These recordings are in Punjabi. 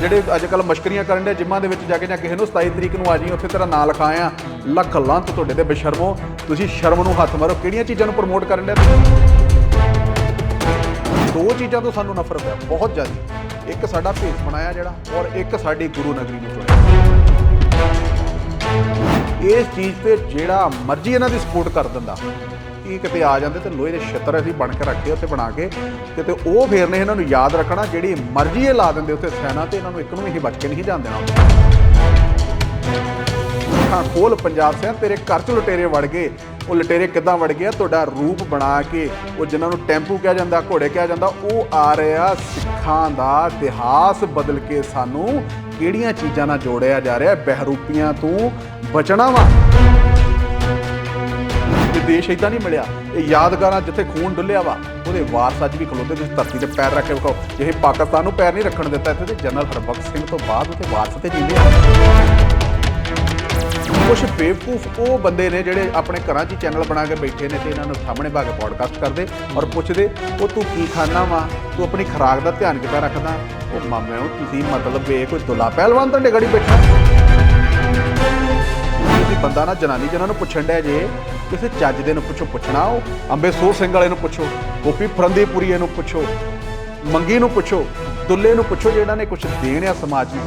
ਜਿਹੜੇ ਅੱਜ ਕੱਲ ਮਸ਼ਕਰੀਆਂ ਕਰਨ ਦੇ ਜਿੰਮਾਂ ਦੇ ਵਿੱਚ ਜਾ ਕੇ ਜਾਂ ਕਿਸੇ ਨੂੰ 27 ਤਰੀਕ ਨੂੰ ਆ ਜੀ ਉੱਥੇ ਤੇਰਾ ਨਾਂ ਲਿਖਾਇਆ। ਲੱਖ ਲੰਤ ਤੁਹਾਡੇ ਤੇ ਬੇਸ਼ਰਮੋ ਤੁਸੀਂ ਸ਼ਰਮ ਨੂੰ ਹੱਥ ਮਾਰੋ। ਕਿਹੜੀਆਂ ਚੀਜ਼ਾਂ ਨੂੰ ਪ੍ਰਮੋਟ ਕਰਨ ਦੇ? ਦੋ ਚੀਜ਼ਾਂ ਤੋਂ ਸਾਨੂੰ ਨਫ਼ਰਤ ਹੈ, ਬਹੁਤ ਜ਼ਿਆਦਾ। ਇੱਕ ਸਾਡਾ ਭੇਸ ਬਣਾਇਆ ਜਿਹੜਾ, ਔਰ ਇੱਕ ਸਾਡੀ ਗੁਰੂ ਨਗਰੀ ਨੂੰ ਚੁਣਿਆ ਇਸ ਚੀਜ਼ ਤੇ ਜਿਹੜਾ ਮਰਜ਼ੀ ਇਹਨਾਂ ਦੀ ਸਪੋਰਟ ਕਰ ਦਿੰਦਾ। ਕੀ ਕਿਤੇ ਆ ਜਾਂਦੇ ਤੇ ਲੋਹੇ ਦੇ ਛਿੱਤਰ ਅਸੀਂ ਬਣ ਕੇ ਰੱਖੇ ਉੱਥੇ ਬਣਾ ਕੇ ਕਿਤੇ ਉਹ ਫੇਰ ਨੇ ਇਹਨਾਂ ਨੂੰ ਯਾਦ ਰੱਖਣਾ, ਜਿਹੜੀ ਮਰਜ਼ੀ ਇਹ ਲਾ ਦਿੰਦੇ ਉੱਥੇ ਸੈਨਾ ਤੇ ਇਹਨਾਂ ਨੂੰ ਇੱਕ ਨੂੰ ਵੀ ਬਚ ਕੇ ਨਹੀਂ ਜਾਣ ਦੇਣਾ। ਹਾਂ, ਖੋਲ ਪੰਜਾਬ ਸਿਆਂ, ਤੇਰੇ ਘਰ ਚ ਲੁਟੇਰੇ ਵੜ ਗਏ। ਉਹ ਲੁਟੇਰੇ ਕਿੱਦਾਂ ਵੜ ਗਏ ਤੁਹਾਡਾ ਰੂਪ ਬਣਾ ਕੇ ਉਹ ਜਿਨ੍ਹਾਂ ਨੂੰ ਟੈਂਪੂ ਕਿਹਾ ਜਾਂਦਾ, ਘੋੜੇ ਕਿਹਾ ਜਾਂਦਾ, ਉਹ ਆ ਰਿਹਾ ਸਿੱਖਾਂ ਦਾ ਇਤਿਹਾਸ ਬਦਲ ਕੇ ਸਾਨੂੰ ਕਿਹੜੀਆਂ ਚੀਜ਼ਾਂ ਨਾਲ ਜੋੜਿਆ ਜਾ ਰਿਹਾ ਬਹਿਰੂਪੀਆਂ ਤੋਂ ਬਚਣਾ ਵਾ। ਇਹ ਦੇਸ਼ ਇਦਾਂ ਨਹੀਂ ਮਿਲਿਆ। ਇਹ ਯਾਦਗਾਰਾਂ ਜਿੱਥੇ ਖੂਨ ਡੁੱਲਿਆ ਵਾ, ਉਹਦੇ ਵਾਰਸ ਅੱਜ ਵੀ ਖਲੋਤੇ, ਤੁਸੀਂ ਧਰਤੀ ਤੇ ਪੈਰ ਰੱਖ ਕੇ ਵਿਖਾਓ ਇਹ ਪਾਕਿਸਤਾਨ ਨੂੰ ਪੈਰ ਨਹੀਂ ਰੱਖਣ ਦਿੱਤਾ ਇੱਥੇ ਤੇ ਜਨਰਲ ਹਰਬਖਸ਼ ਸਿੰਘ ਤੋਂ ਬਾਅਦ ਉਹਦੇ ਵਾਰਸ ਤੇ ਜਿੰਦੇ ਆ। ਕੁਝ ਬੇਵਕੂਫ ਉਹ ਬੰਦੇ ਨੇ ਜਿਹੜੇ ਆਪਣੇ ਘਰਾਂ 'ਚ ਚੈਨਲ ਬਣਾ ਕੇ ਬੈਠੇ ਨੇ ਤੇ ਇਹਨਾਂ ਨੂੰ ਸਾਹਮਣੇ ਭਾ ਕੇ ਪੋਡਕਾਸਟ ਕਰਦੇ ਔਰ ਪੁੱਛਦੇ, ਉਹ ਤੂੰ ਕੀ ਖਾਣਾ ਵਾ? ਤੂੰ ਆਪਣੀ ਖੁਰਾਕ ਦਾ ਧਿਆਨ ਕਿੱਦਾਂ ਰੱਖਦਾ? ਉਹ ਮਾਮਿਆਂ ਨੂੰ ਤੁਸੀਂ ਮਤਲਬ ਇਹ ਕੋਈ ਦੁਲਾ ਪਹਿਲਵਾਨ ਤੁਹਾਡੇ ਗੜੀ ਬੈਠਾ ਤੁਸੀਂ ਬੰਦਾ ਨਾ ਜਨਾਨੀ ਜਿਹਨਾਂ ਨੂੰ ਪੁੱਛਣ ਡਿਆ ਜੇ, ਕਿਸੇ ਚੱਜ ਦੇ ਨੂੰ ਪੁੱਛੋ, ਪੁੱਛਣਾ ਉਹ। ਅੰਬੇ ਸਿੰਘ ਵਾਲੇ ਨੂੰ ਪੁੱਛੋ, ਗੋਪੀ ਫਰੰਦੀਪੁਰੀਏ ਨੂੰ ਪੁੱਛੋ, ਮੰਗੀ ਨੂੰ ਪੁੱਛੋ, ਦੁੱਲੇ ਨੂੰ ਪੁੱਛੋ ਜਿਹੜਾ ਨੇ ਕੁਝ ਦੇਣ ਆ ਸਮਾਜ ਨੂੰ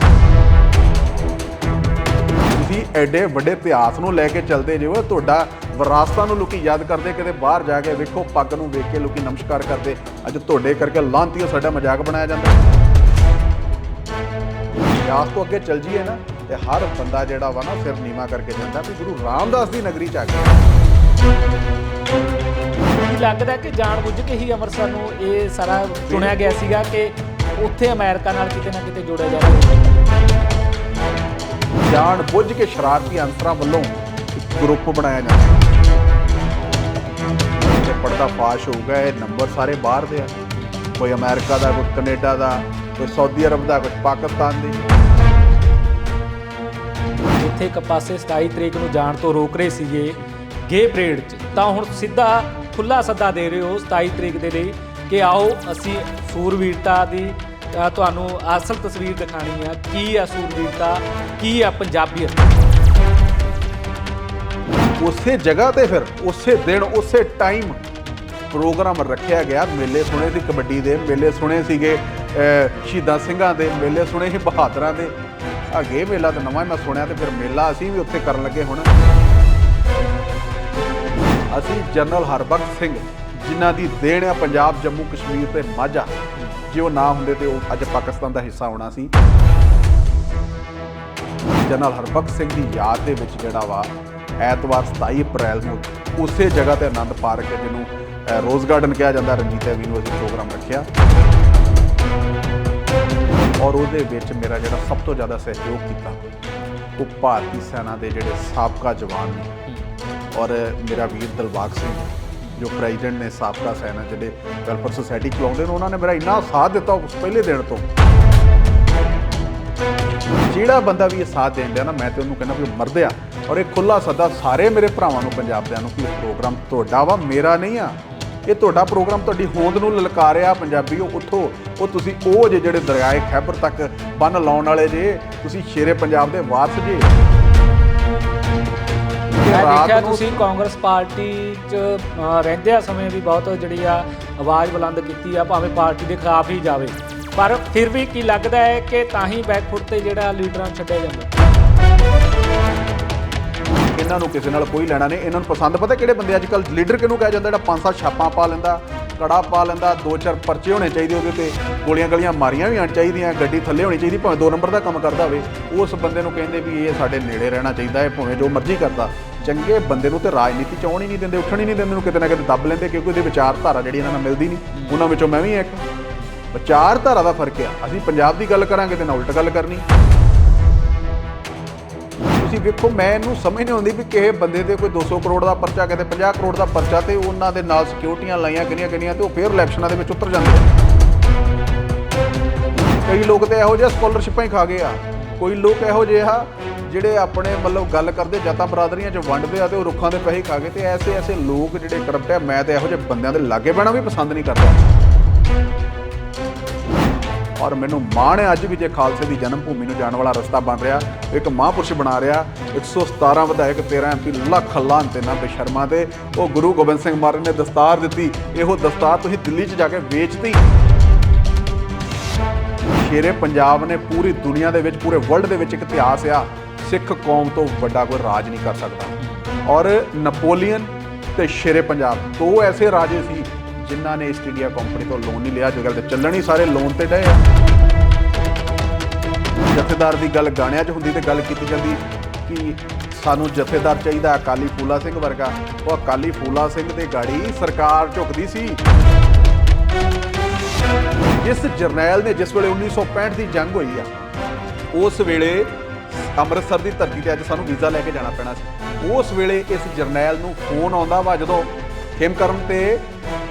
ਤੁਸੀਂ ਐਡੇ ਵੱਡੇ ਇਤਿਹਾਸ ਨੂੰ ਲੈ ਕੇ ਚੱਲਦੇ ਜੇ ਹੋ ਤੁਹਾਡਾ ਵਿਰਾਸਤਾਂ ਨੂੰ ਲੋਕੀ ਯਾਦ ਕਰਦੇ, ਕਿਤੇ ਬਾਹਰ ਜਾ ਕੇ ਵੇਖੋ, ਪੱਗ ਨੂੰ ਵੇਖ ਕੇ ਲੋਕੀ ਨਮਸਕਾਰ ਕਰਦੇ। ਅੱਜ ਤੁਹਾਡੇ ਕਰਕੇ ਲਾਂਤੀਓ ਸਾਡਾ ਮਜ਼ਾਕ ਬਣਾਇਆ ਜਾਂਦਾ। ਇਤਿਹਾਸ ਤੋਂ ਅੱਗੇ ਚੱਲ ਜੀਏ ਨਾ। ਤੇ ਹਰ ਬੰਦਾ ਜਿਹੜਾ ਵਾ ਨਾ ਸਿਰ ਨੀਵਾ ਕਰਕੇ ਜਾਂਦਾ ਵੀ ਗੁਰੂ ਰਾਮਦਾਸ ਦੀ ਨਗਰੀ ਚ ਆ ਗਿਆ ਕੀ ਲੱਗਦਾ ਕਿ ਜਾਣਬੁੱਝ ਕੇ ਹੀ ਅੰਮ੍ਰਿਤਸਰ ਨੂੰ ਇਹ ਸਾਰਾ ਚੁਣਿਆ ਗਿਆ ਸੀਗਾ ਕਿ ਉੱਥੇ ਅਮਰੀਕਾ ਨਾਲ ਕਿਤੇ ਨਾ ਕਿਤੇ ਜੋੜਿਆ ਜਾਵੇ? ਜਾਣ ਬੁੱਝ ਕੇ ਸ਼ਰਾਰਤੀ ਅੰਸਰਾਂ ਵੱਲੋਂ ਇੱਕ ਗਰੁੱਪ ਬਣਾਇਆ ਜਾਂਦਾ ਤੇ ਪਰਦਾ ਫਾਸ਼ ਹੋਊਗਾ ਇਹ ਨੰਬਰ ਸਾਰੇ ਬਾਹਰ ਦੇ ਆ। ਕੋਈ ਅਮਰੀਕਾ ਦਾ ਕੋਈ ਕੈਨੇਡਾ ਦਾ ਕੋਈ ਸਾਊਦੀ ਅਰਬ ਦਾ ਕੋਈ ਪਾਕਿਸਤਾਨ ਦੀ। ਜਿੱਥੇ ਇੱਕ ਪਾਸੇ 27 ਤਰੀਕ ਨੂੰ ਜਾਣ ਤੋਂ ਰੋਕ ਰਹੇ ਸੀਗੇ ਗੇ ਪਰੇਡ 'ਚ। ਤਾਂ ਹੁਣ ਸਿੱਧਾ ਖੁੱਲਾ ਸੱਦਾ ਦੇ ਰਹੇ ਹੋ 27 ਤਰੀਕ ਦੇ ਲਈ ਕਿ ਆਓ ਅਸੀਂ ਸੂਰਵੀਰਤਾ ਦੀ ਤੁਹਾਨੂੰ ਅਸਲ ਤਸਵੀਰ ਦਿਖਾਣੀ ਆ। ਕੀ ਆ ਸੂਰਵੀਰਤਾ? ਕੀ ਆ ਪੰਜਾਬੀਅਤ ਉਸੇ ਜਗ੍ਹਾ ਤੇ ਫਿਰ, ਉਸੇ ਦਿਨ, ਉਸੇ ਟਾਈਮ ਪ੍ਰੋਗਰਾਮ ਰੱਖਿਆ ਗਿਆ। ਮੇਲੇ ਸੁਣੇ ਸੀ ਕਬੱਡੀ ਦੇ, ਮੇਲੇ ਸੁਣੇ ਸੀਗੇ ਸ਼ਹੀਦਾਂ ਸਿੰਘਾਂ ਦੇ, ਮੇਲੇ ਸੁਣੇ ਸੀ ਬਹਾਦਰਾਂ ਦੇ। ਅੱਗੇ ਮੇਲਾ ਤਾਂ ਨਵਾਂ ਹੀ ਮੈਂ ਸੁਣਿਆ ਤੇ ਫਿਰ ਮੇਲਾ ਅਸੀਂ ਵੀ ਉੱਥੇ ਕਰਨ ਲੱਗੇ ਹੁਣ। ਅਸੀਂ ਜਨਰਲ ਹਰਬਖਸ਼ ਸਿੰਘ, ਜਿਨ੍ਹਾਂ ਦੀ ਦੇਣ ਆ ਪੰਜਾਬ, ਜੰਮੂ, ਕਸ਼ਮੀਰ ਤੇ ਮਾਝਾ। ਜੇ ਉਹ ਨਾ ਹੁੰਦੇ ਤੇ ਉਹ ਅੱਜ ਪਾਕਿਸਤਾਨ ਦਾ ਹਿੱਸਾ ਹੋਣਾ ਸੀ। ਜਨਰਲ ਹਰਬਖਸ਼ ਸਿੰਘ ਦੀ ਯਾਦ ਦੇ ਵਿੱਚ ਜਿਹੜਾ ਵਾ, ਐਤਵਾਰ 27 ਅਪ੍ਰੈਲ ਨੂੰ ਉਸੇ ਜਗ੍ਹਾ ਤੇ ਆਨੰਦ ਪਾਰਕ ਹੈ ਜਿਹਨੂੰ ਰੋਜ਼ ਗਾਰਡਨ ਕਿਹਾ ਜਾਂਦਾ, ਰਣਜੀਤ ਐਵੀ ਨੂੰ ਅਸੀਂ ਪ੍ਰੋਗਰਾਮ ਰੱਖਿਆ। ਔਰ ਉਹਦੇ ਵਿੱਚ ਮੇਰਾ ਜਿਹੜਾ ਸਭ ਤੋਂ ਜ਼ਿਆਦਾ ਸਹਿਯੋਗ ਕੀਤਾ, ਉਹ ਭਾਰਤੀ ਸੈਨਾ ਦੇ ਜਿਹੜੇ ਸਾਬਕਾ ਜਵਾਨ ਨੇ ਔਰ ਮੇਰਾ ਵੀਰ ਦਿਲਬਾਗ ਸਿੰਘ, ਜੋ ਪ੍ਰੈਜ਼ੀਡੈਂਟ ਨੇ ਸਾਬਕਾ ਸੈਨਾ ਜਿਹੜੇ ਵੈਲਫੇਅਰ ਸੁਸਾਇਟੀ ਚਲਾਉਂਦੇ ਨੇ, ਉਹਨਾਂ ਨੇ ਮੇਰਾ ਇੰਨਾ ਸਾਥ ਦਿੱਤਾ ਉਸ ਪਹਿਲੇ ਦਿਨ ਤੋਂ। ਜਿਹੜਾ ਬੰਦਾ ਵੀ ਇਹ ਸਾਥ ਦੇਣ ਡਿਆ ਨਾ, ਮੈਂ ਤੇ ਉਹਨੂੰ ਕਹਿੰਦਾ ਵੀ ਮਰਦਿਆ ਔਰ ਇਹ ਖੁੱਲਾ ਸੱਦਾ ਸਾਰੇ ਮੇਰੇ ਭਰਾਵਾਂ ਨੂੰ ਪੰਜਾਬ ਦਿਆਂ ਨੂੰ ਕਿ ਇਹ ਪ੍ਰੋਗਰਾਮ ਤੁਹਾਡਾ ਵਾ ਮੇਰਾ ਨਹੀਂ ਆ। ਇਹ ਤੁਹਾਡਾ ਪ੍ਰੋਗਰਾਮ ਤੁਹਾਡੀ ਹੋਂਦ ਨੂੰ ਲਲਕਾਰਿਆ ਪੰਜਾਬੀਓ ਉੱਠੋ ਉਹ ਤੁਸੀਂ ਉਹ ਜੇ ਜਿਹੜੇ ਦਰਿਆਏ ਖੈਬਰ ਤੱਕ ਬੰਨ ਲਾਉਣ ਵਾਲੇ ਜੇ ਤੁਸੀਂ ਸ਼ੇਰੇ ਪੰਜਾਬ ਦੇ ਵਾਰਸ ਜੇ। ਮੈਂ ਦੇਖਿਆ ਤੁਸੀਂ ਕਾਂਗਰਸ ਪਾਰਟੀ 'ਚ ਅ, ਰਹਿੰਦਿਆਂ ਸਮੇਂ ਵੀ ਬਹੁਤ ਜਿਹੜੀ ਆ ਆਵਾਜ਼ ਬੁਲੰਦ ਕੀਤੀ ਆ ਭਾਵੇਂ ਪਾਰਟੀ ਦੇ ਖਿਲਾਫ ਹੀ ਜਾਵੇ। ਪਰ ਫਿਰ ਵੀ ਕੀ ਲੱਗਦਾ ਹੈ ਕਿ ਤਾਂ ਹੀ ਬੈਕਫੁੱਟ ਤੇ ਜਿਹੜਾ ਲੀਡਰਾਂ ਛੱਡਿਆ ਜਾਂਦਾ। ਇਹਨਾਂ ਨੂੰ ਕਿਸੇ ਨਾਲ ਕੋਈ ਲੈਣਾ ਨਹੀਂ। ਇਹਨਾਂ ਨੂੰ ਪਸੰਦ ਪਤਾ ਕਿਹੜੇ ਬੰਦੇ ਅੱਜ ਕੱਲ ਲੀਡਰ ਕਿਹਨੂੰ ਕਿਹਾ ਜਾਂਦਾ? ਜਿਹੜਾ ਪੰਜ ਸੱਤ ਛਾਪਾਂ ਪਾ ਲੈਂਦਾ, ਕੜਾ ਪਾ ਲੈਂਦਾ, ਦੋ ਚਾਰ ਪਰਚੇ ਹੋਣੇ ਚਾਹੀਦੇ ਉਹਦੇ ਤੇ। ਗੋਲੀਆਂ ਗਲੀਆਂ ਮਾਰੀਆਂ ਵੀ ਆਣ ਚਾਹੀਦੀਆਂ, ਗੱਡੀ ਥੱਲੇ ਹੋਣੀ ਚਾਹੀਦੀ, ਭਾਵੇਂ ਦੋ ਨੰਬਰ ਦਾ ਕੰਮ ਕਰਦਾ ਹੋਵੇ। ਉਸ ਬੰਦੇ ਨੂੰ ਕਹਿੰਦੇ ਵੀ ਇਹ ਸਾਡੇ ਨੇੜੇ ਰਹਿਣਾ ਚਾਹੀਦਾ ਹੈ ਭਾਵੇਂ ਜੋ ਮਰਜ਼ੀ ਕਰਦਾ। ਚੰਗੇ ਬੰਦੇ ਨੂੰ ਤੇ ਰਾਜਨੀਤੀ ਚ ਆਉਣ ਹੀ ਨਹੀਂ ਦਿੰਦੇ, ਉੱਠਣ ਹੀ ਨਹੀਂ ਦਿੰਦੇ ਨੂੰ ਕਿਤੇ ਨਾ ਕਿਤੇ ਦੱਬ ਲੈਂਦੇ, ਕਿਉਂਕਿ ਉਹਦੇ ਵਿਚਾਰਧਾਰਾ ਜਿਹੜੀ ਇਹਨਾਂ ਨਾਲ ਮਿਲਦੀ ਨਹੀਂ। ਉਹਨਾਂ ਵਿੱਚੋਂ ਮੈਂ ਵੀ ਇੱਕ। ਵਿਚਾਰਧਾਰਾ ਦਾ ਫ਼ਰਕ ਆ। ਅਸੀਂ ਪੰਜਾਬ ਦੀ ਗੱਲ ਕਰਾਂਗੇ ਤੇ ਨਾ ਉਲਟ ਗੱਲ ਕਰਨੀ। ਤੁਸੀਂ ਵੇਖੋ, ਮੈਂ ਇਹਨੂੰ ਸਮਝ ਨਹੀਂ ਆਉਂਦੀ ਵੀ ਕਿਸੇ ਬੰਦੇ 'ਤੇ ਕੋਈ 200 ਕਰੋੜ ਦਾ ਪਰਚਾ ਕਿਤੇ 50 ਕਰੋੜ ਦਾ ਪਰਚਾ ਤੇ ਉਹਨਾਂ ਦੇ ਨਾਲ ਸਿਕਿਉਰਟੀਆਂ ਲਾਈਆਂ ਕਿੰਨੀਆਂ ਕਿੰਨੀਆਂ ਤੇ ਉਹ ਫੇਰ ਇਲੈਕਸ਼ਨਾਂ ਦੇ ਵਿੱਚ ਉਤਰ ਜਾਂਦੇ। ਕਈ ਲੋਕ ਤੇ ਇਹੋ ਜਿਹੇ ਸਕਾਲਰਸ਼ਿਪਾਂ ਹੀ ਖਾ ਗਏ ਆ। ਕੋਈ ਲੋਕ ਇਹੋ ਜਿਹੇ ਆ ਜਿਹੜੇ ਆਪਣੇ ਮਤਲਬ ਗੱਲ ਕਰਦੇ, ਜਾਤਾਂ ਬਰਾਦਰੀਆਂ 'ਚ ਵੰਡਦੇ ਆ ਤੇ ਉਹ ਰੁੱਖਾਂ ਦੇ ਪੈਸੇ ਖਾ ਗਏ ਤੇ ਐਸੇ ਐਸੇ ਲੋਕ ਜਿਹੜੇ ਕਰਪਟ ਆ, ਮੈਂ ਤੇ ਇਹੋ ਜਿਹੇ ਬੰਦਿਆਂ ਦੇ ਲਾਗੇ ਬਹਿਣਾ ਵੀ ਪਸੰਦ ਨਹੀਂ ਕਰਦਾ। ਔਰ ਮੈਨੂੰ ਮਾਣ ਹੈ ਅੱਜ ਵੀ ਜੇ ਖਾਲਸੇ ਦੀ ਜਨਮ ਭੂਮੀ ਨੂੰ ਜਾਣ ਵਾਲਾ ਰਸਤਾ ਬਣ ਰਿਹਾ, ਇੱਕ ਮਹਾਂਪੁਰਸ਼ ਬਣਾ ਰਿਹਾ 117 ਵਿਧਾਇਕ 13 ਐਮਪੀ ਲੱਖ ਲਾਨ ਤੇ ਨਾ ਬੇਸ਼ਰਮਾ ਤੇ ਉਹ ਗੁਰੂ ਗੋਬਿੰਦ ਸਿੰਘ ਮਹਾਰਾਜ ਨੇ ਦਸਤਾਰ ਦਿੱਤੀ, ਇਹੋ ਦਸਤਾਰ ਤੁਸੀਂ ਦਿੱਲੀ 'ਚ ਜਾ ਕੇ ਵੇਚਤੀ। ਸ਼ੇਰੇ ਪੰਜਾਬ ਨੇ ਪੂਰੀ ਦੁਨੀਆ ਦੇ ਵਿੱਚ, ਪੂਰੇ ਵਰਲਡ ਦੇ ਵਿੱਚ ਇੱਕ ਇਤਿਹਾਸ ਆ, ਸਿੱਖ ਕੌਮ ਤੋਂ ਵੱਡਾ ਕੋਈ ਰਾਜ ਨਹੀਂ ਕਰ ਸਕਦਾ। ਔਰ ਨਪੋਲੀਅਨ ਤੇ ਸ਼ੇਰੇ ਪੰਜਾਬ, ਦੋ ਐਸੇ ਰਾਜੇ ਸੀ ਜਿਨ੍ਹਾਂ ਨੇ ਈਸਟ ਇੰਡੀਆ ਕੰਪਨੀ ਤੋਂ ਲੋਨ ਨਹੀਂ ਲਿਆ ਜੋ ਗੱਲ ਤੇ ਚੱਲਣ ਹੀ ਸਾਰੇ ਲੋਨ ਤੇ ਡਏ ਆ। ਜਥੇਦਾਰ ਦੀ ਗੱਲ ਗਾਣਿਆਂ 'ਚ ਹੁੰਦੀ ਤੇ ਗੱਲ ਕੀਤੀ ਜਾਂਦੀ ਕਿ ਸਾਨੂੰ ਜਥੇਦਾਰ ਚਾਹੀਦਾ ਅਕਾਲੀ ਫੂਲਾ ਸਿੰਘ ਵਰਗਾ। ਉਹ ਅਕਾਲੀ ਫੂਲਾ ਸਿੰਘ ਦੇ ਗਾੜੀ ਸਰਕਾਰ ਝੁਕਦੀ ਸੀ। ਜਿਸ ਜਰਨੈਲ ਨੇ ਜਿਸ ਵੇਲੇ 1965 ਦੀ ਜੰਗ ਹੋਈ ਆ, ਉਸ ਵੇਲੇ ਅੰਮ੍ਰਿਤਸਰ ਦੀ ਧਰਤੀ ਤੇ ਅੱਜ ਸਾਨੂੰ ਵੀਜ਼ਾ ਲੈ ਕੇ ਜਾਣਾ ਪੈਣਾ ਸੀ। ਉਸ ਵੇਲੇ ਇਸ ਜਰਨੈਲ ਨੂੰ ਫੋਨ ਆਉਂਦਾ ਵਾ ਜਦੋਂ ਖੇਮਕਰਨ ਤੇ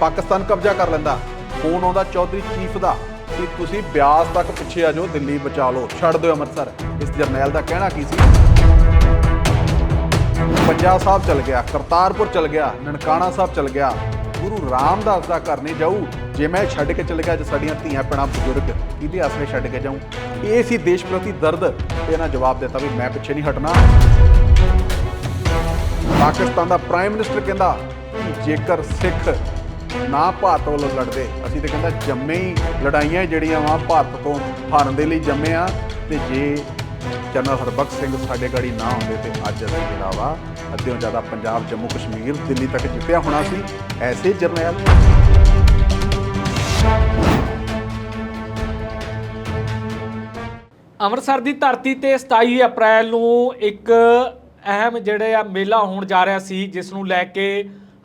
ਪਾਕਿਸਤਾਨ ਕਬਜ਼ਾ ਕਰ ਲੈਂਦਾ। ਫੋਨ ਆਉਂਦਾ ਚੌਧਰੀ ਚੀਫ ਦਾ ਕਿ ਤੁਸੀਂ ਬਿਆਸ ਤੱਕ ਪਿੱਛੇ ਆ ਜਾਓ, ਦਿੱਲੀ ਬਚਾ ਲਓ। ਛੱਡ ਦਿਓ ਅੰਮ੍ਰਿਤਸਰ। ਇਸ ਜਰਨੈਲ ਦਾ ਕਹਿਣਾ ਕੀ ਸੀ? ਪੰਜਾਬ ਸਾਹਿਬ ਚਲ ਗਿਆ, ਕਰਤਾਰਪੁਰ ਚਲ ਗਿਆ, ਨਨਕਾਣਾ ਸਾਹਿਬ ਚਲ ਗਿਆ। ਗੁਰੂ ਰਾਮਦਾਸ ਦਾ ਘਰ ਨਹੀਂ ਜਾਊ, ਜੇ ਮੈਂ ਛੱਡ ਕੇ ਚਲ ਗਿਆ, ਜੇ ਸਾਡੀਆਂ ਧੀਆਂ ਪੈਣਾ ਬਜ਼ੁਰਗ ਕਿਹਦੇ ਆਸਰੇ ਛੱਡ ਕੇ ਜਾਊ? ਇਹ ਸੀ ਦੇਸ਼ ਪ੍ਰਤੀ ਦਰਦ। ਤੇ ਇਹਨਾਂ ਜਵਾਬ ਦਿੱਤਾ ਵੀ ਮੈਂ ਪਿੱਛੇ ਨਹੀਂ ਹਟਣਾ। ਪਾਕਿਸਤਾਨ ਦਾ ਪ੍ਰਾਈਮ ਮਿਨਿਸਟਰ ਕਹਿੰਦਾ ਕਿ ਜੇਕਰ ਸਿੱਖ ਨਾ ਭਾਰਤ ਵੱਲੋਂ ਲੜਦੇ, ਅਸੀਂ ਤਾਂ ਕਹਿੰਦਾ ਜੰਮੇ ਹੀ ਲੜਾਈਆਂ ਜਿਹੜੀਆਂ ਵਾ ਭਾਰਤ ਤੋਂ ਹਾਰਨ ਦੇ ਲਈ ਜੰਮੇ ਆ। ਤੇ ਜੇ ਜਨਰਲ ਹਰਬਖਸ਼ ਸਿੰਘ ਸਾਡੇ ਗਾੜੀ ਨਾ ਹੁੰਦੇ ਤੇ ਅੱਜ ਅਸੀਂ ਜਿਹੜਾ ਵਾ ਅੱਧਿਓਂ ਜ਼ਿਆਦਾ ਪੰਜਾਬ, ਜੰਮੂ, ਕਸ਼ਮੀਰ, ਦਿੱਲੀ ਤੱਕ ਜਿੱਤਿਆ ਹੋਣਾ ਸੀ, ਐਸੇ ਜਰਨੈਲ। ਅੰਮ੍ਰਿਤਸਰ ਦੀ ਧਰਤੀ ਤੇ 27 ਅਪ੍ਰੈਲ ਨੂੰ ਇੱਕ ਅਹਿਮ ਜਿਹੜੇ ਆ ਮੇਲਾ ਹੋਣ ਜਾ ਰਿਹਾ ਸੀ, ਜਿਸ ਨੂੰ ਲੈ ਕੇ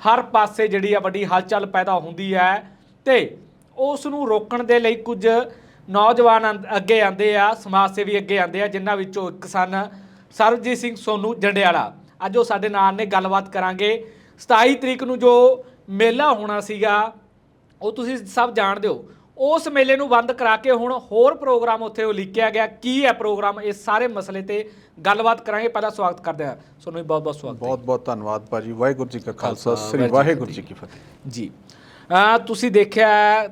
ਹਰ ਪਾਸੇ ਜਿਹੜੀ ਆ ਵੱਡੀ ਹਲਚਲ ਪੈਦਾ ਹੁੰਦੀ ਹੈ ਤੇ ਉਸ ਨੂੰ ਰੋਕਣ ਦੇ ਲਈ ਕੁਝ ਨੌਜਵਾਨ ਆਂ- ਅੱਗੇ ਆਂਦੇ ਆ, ਸਮਾਜ ਸੇਵੀ ਅੱਗੇ ਆਂਦੇ ਆ, ਜਿਨ੍ਹਾਂ ਵਿੱਚੋਂ ਇੱਕ ਸਨ ਸਰਬਜੀਤ ਸਿੰਘ ਸੋਨੂ ਜੰਡਿਆਲਾ। ਅੱਜ ਉਹ ਸਾਡੇ ਨਾਲ ਨੇ, ਗੱਲਬਾਤ ਕਰਾਂਗੇ। 27 ਤਰੀਕ ਨੂੰ ਜੋ ਮੇਲਾ ਹੋਣਾ ਸੀਗਾ, ਉਹ ਤੁਸੀਂ ਸਭ ਜਾਣਦੇ ਹੋ। ਉਸ ਮੇਲੇ ਨੂੰ ਬੰਦ ਕਰਾ ਕੇ ਹੁਣ ਹੋਰ ਪ੍ਰੋਗਰਾਮ ਉੱਥੇ ਉਲੀਕਿਆ ਗਿਆ। ਕੀ ਹੈ ਪ੍ਰੋਗਰਾਮ? ਇਸ ਸਾਰੇ ਮਸਲੇ ਤੇ ਗੱਲਬਾਤ ਕਰਾਂਗੇ। ਪਹਿਲਾਂ ਸਵਾਗਤ ਕਰਦੇ ਹਾਂ। ਤੁਹਾਨੂੰ ਵੀ ਬਹੁਤ ਬਹੁਤ ਸਵਾਗਤ ਬਹੁਤ ਬਹੁਤ ਧੰਨਵਾਦ ਭਾਜੀ। ਵਾਹਿਗੁਰੂ ਜੀ ਕਾ ਖਾਲਸਾ ਸ੍ਰੀ ਵਾਹਿਗੁਰੂ ਜੀ ਕੀ ਫਤਿਹ। ਜੀ। ਤੁਸੀਂ ਦੇਖਿਆ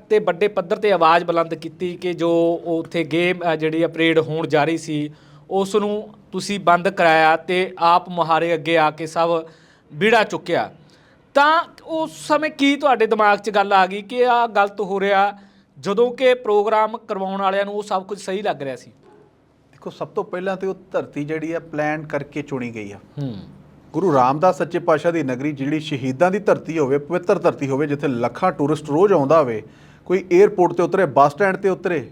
ਤੇ ਵੱਡੇ ਪੱਧਰ ਤੇ ਆਵਾਜ਼ ਬੁਲੰਦ ਕੀਤੀ ਕਿ ਜੋ ਉੱਥੇ ਗੇਮ ਜਿਹੜੀ ਆ ਪਰੇਡ ਹੋਣ ਜਾ ਰਹੀ ਸੀ ਉਸ ਨੂੰ ਤੁਸੀਂ ਬੰਦ ਕਰਾਇਆ ਤੇ ਆਪ ਮੁਹਾਰੇ ਅੱਗੇ ਆ ਕੇ ਸਭ ਬੀੜਾ ਚੁੱਕਿਆ। ਤਾਂ ਉਸ ਸਮੇਂ ਕੀ ਤੁਹਾਡੇ ਦਿਮਾਗ 'ਚ ਗੱਲ ਆ ਗਈ ਕਿ ਆ ਗਲਤ ਹੋ ਰਿਹਾ? ਜਦੋਂ ਕਿ ਪ੍ਰੋਗਰਾਮ ਕਰਵਾਉਣ ਵਾਲਿਆਂ ਨੂੰ ਉਹ ਸਭ ਕੁਝ ਸਹੀ ਲੱਗ ਰਿਹਾ ਸੀ। ਦੇਖੋ ਸਭ ਤੋਂ ਪਹਿਲਾਂ ਤੇ ਉਹ ਧਰਤੀ ਜਿਹੜੀ ਆ ਪਲਾਨ ਕਰਕੇ ਚੁਣੀ ਗਈ ਆ। ਹੂੰ। ਗੁਰੂ ਰਾਮਦਾਸ ਸੱਚੇ ਪਾਤਸ਼ਾਹ ਦੀ ਨਗਰੀ ਜਿਹੜੀ ਸ਼ਹੀਦਾਂ ਦੀ ਧਰਤੀ ਹੋਵੇ ਪਵਿੱਤਰ ਧਰਤੀ ਹੋਵੇ ਜਿੱਥੇ ਲੱਖਾਂ ਟੂਰਿਸਟ ਰੋਜ਼ ਆਉਂਦਾ ਹੋਵੇ ਕੋਈ 에ਅਰਪੋਰਟ ਤੇ ਉਤਰੇ ਬੱਸ ਸਟੈਂਡ ਤੇ ਉਤਰੇ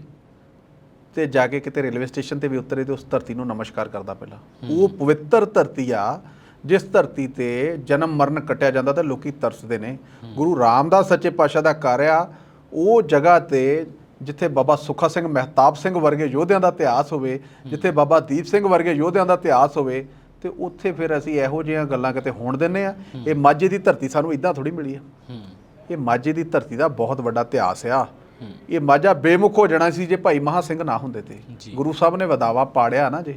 ਤੇ ਜਾ ਕੇ ਕਿਤੇ ਰੇਲਵੇ ਸਟੇਸ਼ਨ ਤੇ ਵੀ ਉਤਰੇ ਤੇ ਉਸ ਧਰਤੀ ਨੂੰ ਨਮਸਕਾਰ ਕਰਦਾ ਪਹਿਲਾਂ। ਉਹ ਪਵਿੱਤਰ ਧਰਤੀ ਆ ਜਿਸ ਧਰਤੀ ਤੇ ਜਨਮ ਮਰਨ ਕੱਟਿਆ ਜਾਂਦਾ ਤੇ ਲੋਕੀ ਤਰਸਦੇ ਨੇ। ਗੁਰੂ ਰਾਮਦਾਸ ਸੱਚੇ ਪਾਤਸ਼ਾਹ ਦਾ ਘਰ ਆ ਉਹ ਜਗ੍ਹਾ ਤੇ ਜਿੱਥੇ ਬਾਬਾ ਸੁੱਖਾ ਸਿੰਘ ਮਹਿਤਾਬ ਸਿੰਘ ਵਰਗੇ ਯੋਧਿਆਂ ਦਾ ਇਤਿਹਾਸ ਹੋਵੇ ਜਿੱਥੇ ਬਾਬਾ ਦੀਪ ਸਿੰਘ ਵਰਗੇ ਯੋਧਿਆਂ ਦਾ ਇਤਿਹਾਸ ਹੋਵੇ ਤੇ ਉੱਥੇ ਫਿਰ ਅਸੀਂ ਇਹੋ ਜਿਹੀਆਂ ਗੱਲਾਂ ਕਿਤੇ ਹੋਣ ਦਿੰਨੇ ਆ ਇਹ ਮਾਝੇ ਦੀ ਧਰਤੀ ਸਾਨੂੰ ਇਦਾਂ ਥੋੜੀ ਮਿਲੀ ਆ। ਇਹ ਮਾਝੇ ਦੀ ਧਰਤੀ ਦਾ ਬਹੁਤ ਵੱਡਾ ਇਤਿਹਾਸ ਆ। ਇਹ ਮਾਝਾ ਬੇਮੁਖ ਹੋ ਜਾਣਾ ਸੀ ਜੇ ਭਾਈ ਮਹਾ ਸਿੰਘ ਨਾ ਹੁੰਦੇ ਤੇ। ਗੁਰੂ ਸਾਹਿਬ ਨੇ ਵਧਾਵਾ ਪਾੜਿਆ ਨਾ ਜੇ।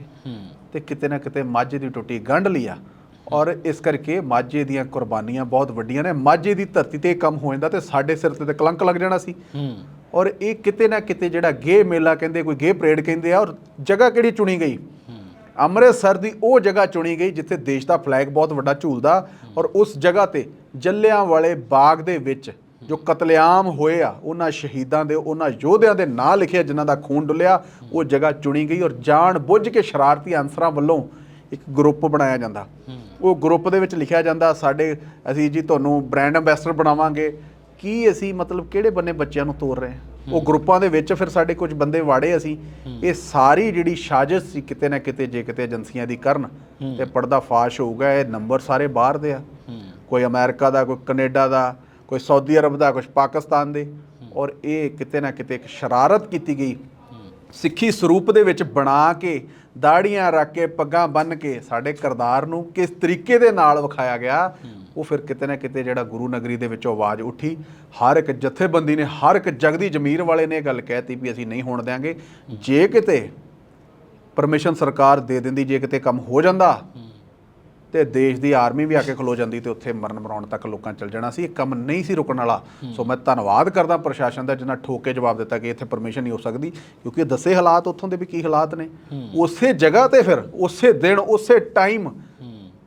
ਤੇ ਕਿਤੇ ਨਾ ਕਿਤੇ ਮਾਝੇ ਦੀ ਟੁੱਟੀ ਗੰਢ ਲਿਆ ਔਰ ਇਸ ਕਰਕੇ ਮਾਝੇ ਦੀਆਂ ਕੁਰਬਾਨੀਆਂ ਬਹੁਤ ਵੱਡੀਆਂ ਨੇ। ਮਾਝੇ ਦੀ ਧਰਤੀ ਤੇ ਇਹ ਕੰਮ ਹੋ ਜਾਂਦਾ ਤੇ ਸਾਡੇ ਸਿਰ ਤੇ ਤੇ ਕਲੰਕ ਲੱਗ ਜਾਣਾ ਸੀ। ਹੂੰ। ਔਰ ਇਹ ਕਿਤੇ ਨਾ ਕਿਤੇ ਜਿਹੜਾ ਗੇ ਮੇਲਾ ਕਹਿੰਦੇ ਕੋਈ ਗੇ ਪਰੇਡ ਕਹਿੰਦੇ ਆ ਔਰ ਜਗ੍ਹਾ ਕਿਹੜੀ ਚੁਣੀ ਗਈ? ਅੰਮ੍ਰਿਤਸਰ ਦੀ ਉਹ ਜਗ੍ਹਾ ਚੁਣੀ ਗਈ ਜਿੱਥੇ ਦੇਸ਼ ਦਾ ਫਲੈਗ ਬਹੁਤ ਵੱਡਾ ਝੂਲਦਾ ਔਰ ਉਸ ਜਗ੍ਹਾ ਤੇ ਜੱਲਿਆਂ ਵਾਲੇ ਬਾਗ ਦੇ ਵਿੱਚ ਜੋ ਕਤਲੇਆਮ ਹੋਏ ਆ ਉਹਨਾਂ ਸ਼ਹੀਦਾਂ ਦੇ ਉਹਨਾਂ ਯੋਧਿਆਂ ਦੇ ਨਾਂ ਲਿਖਿਆ ਜਿਨ੍ਹਾਂ ਦਾ ਖੂਨ ਡੁੱਲਿਆ ਉਹ ਜਗ੍ਹਾ ਚੁਣੀ ਗਈ ਔਰ ਜਾਣ ਬੁੱਝ ਕੇ ਸ਼ਰਾਰਤੀ ਅਨਸਰਾਂ ਵੱਲੋਂ ਇੱਕ ਗਰੁੱਪ ਬਣਾਇਆ ਜਾਂਦਾ। ਉਹ ਗਰੁੱਪ ਦੇ ਵਿੱਚ ਲਿਖਿਆ ਜਾਂਦਾ ਸਾਡੇ ਅਸੀਂ ਜੀ ਤੁਹਾਨੂੰ ਬ੍ਰਾਂਡ ਐਂਬੈਸਡਰ ਬਣਾਵਾਂਗੇ। ਕੀ ਅਸੀਂ ਮਤਲਬ ਕਿਹੜੇ ਬੰਨੇ ਬੱਚਿਆਂ ਨੂੰ ਤੋਰ ਰਹੇ ਹਾਂ? ਉਹ ਗਰੁੱਪਾਂ ਦੇ ਵਿੱਚ ਫਿਰ ਸਾਡੇ ਕੁਝ ਬੰਦੇ ਵਾੜੇ ਅਸੀਂ। ਇਹ ਸਾਰੀ ਜਿਹੜੀ ਸਾਜ਼ਿਸ਼ ਸੀ ਕਿਤੇ ਨਾ ਕਿਤੇ ਜੇ ਕਿਤੇ ਏਜੰਸੀਆਂ ਦੀ ਕਰਨ ਤੇ ਪਰਦਾ ਫਾਸ਼ ਹੋਊਗਾ ਇਹ ਨੰਬਰ ਸਾਰੇ ਬਾਹਰ ਦੇ ਆ। ਕੋਈ ਅਮਰੀਕਾ ਦਾ ਕੋਈ ਕੈਨੇਡਾ ਦਾ ਕੋਈ ਸਾਊਦੀ ਅਰਬ ਦਾ ਕੁਝ ਪਾਕਿਸਤਾਨ ਦੇ। ਔਰ ਇਹ ਕਿਤੇ ਨਾ ਕਿਤੇ ਇੱਕ ਸ਼ਰਾਰਤ ਕੀਤੀ ਗਈ। ਸਿੱਖੀ ਸਰੂਪ ਦੇ ਵਿੱਚ ਬਣਾ ਕੇ ਦਾੜੀਆਂ ਰੱਖ ਕੇ, ਪੱਗਾਂ ਬੰਨ ਕੇ ਸਾਡੇ ਕਰਤਾਰ ਨੂੰ ਕਿਸ ਤਰੀਕੇ ਦੇ ਨਾਲ ਵਿਖਾਇਆ ਗਿਆ, ਉਹ ਫਿਰ ਕਿਤੇ ਨਾ ਕਿਤੇ ਜਿਹੜਾ ਗੁਰੂ ਨਗਰੀ ਦੇ ਵਿੱਚੋਂ ਆਵਾਜ਼ ਉੱਠੀ। ਹਰ ਇੱਕ ਜਥੇਬੰਦੀ ਨੇ, ਹਰ ਇੱਕ ਜਗਦੀ ਜ਼ਮੀਰ ਵਾਲੇ ਨੇ ਇਹ ਗੱਲ ਕਹਿਤੀ ਵੀ ਅਸੀਂ ਨਹੀਂ ਹੋਣ ਦਿਆਂਗੇ। ਜੇ ਕਿਤੇ ਪਰਮਿਸ਼ਨ ਸਰਕਾਰ ਦੇ ਦਿੰਦੀ, ਜੇ ਕਿਤੇ ਕੰਮ ਹੋ ਜਾਂਦਾ ਤੇ ਦੇਸ਼ ਦੀ ਆਰਮੀ ਵੀ ਆ ਕੇ ਖਲੋ ਜਾਂਦੀ ਤੇ ਉੱਥੇ ਮਰਨ ਮਰਾਉਣ ਤੱਕ ਲੋਕਾਂ ਚੱਲ ਜਾਣਾ ਸੀ। ਇਹ ਕੰਮ ਨਹੀਂ ਸੀ ਰੁਕਣ ਵਾਲਾ। ਸੋ ਮੈਂ ਧੰਨਵਾਦ ਕਰਦਾ ਪ੍ਰਸ਼ਾਸਨ ਦਾ ਜਿਨ੍ਹਾਂ ਠੋਕ ਜਵਾਬ ਦਿੱਤਾ ਕਿ ਇੱਥੇ ਪਰਮਿਸ਼ਨ ਨਹੀਂ ਹੋ ਸਕਦੀ ਕਿਉਂਕਿ ਦੱਸੇ ਹਾਲਾਤ ਉੱਥੋਂ ਦੇ ਵੀ ਕੀ ਹਾਲਾਤ ਨੇ। ਉਸੇ ਜਗ੍ਹਾ ਤੇ ਫਿਰ ਉਸੇ ਦਿਨ ਉਸੇ ਟਾਈਮ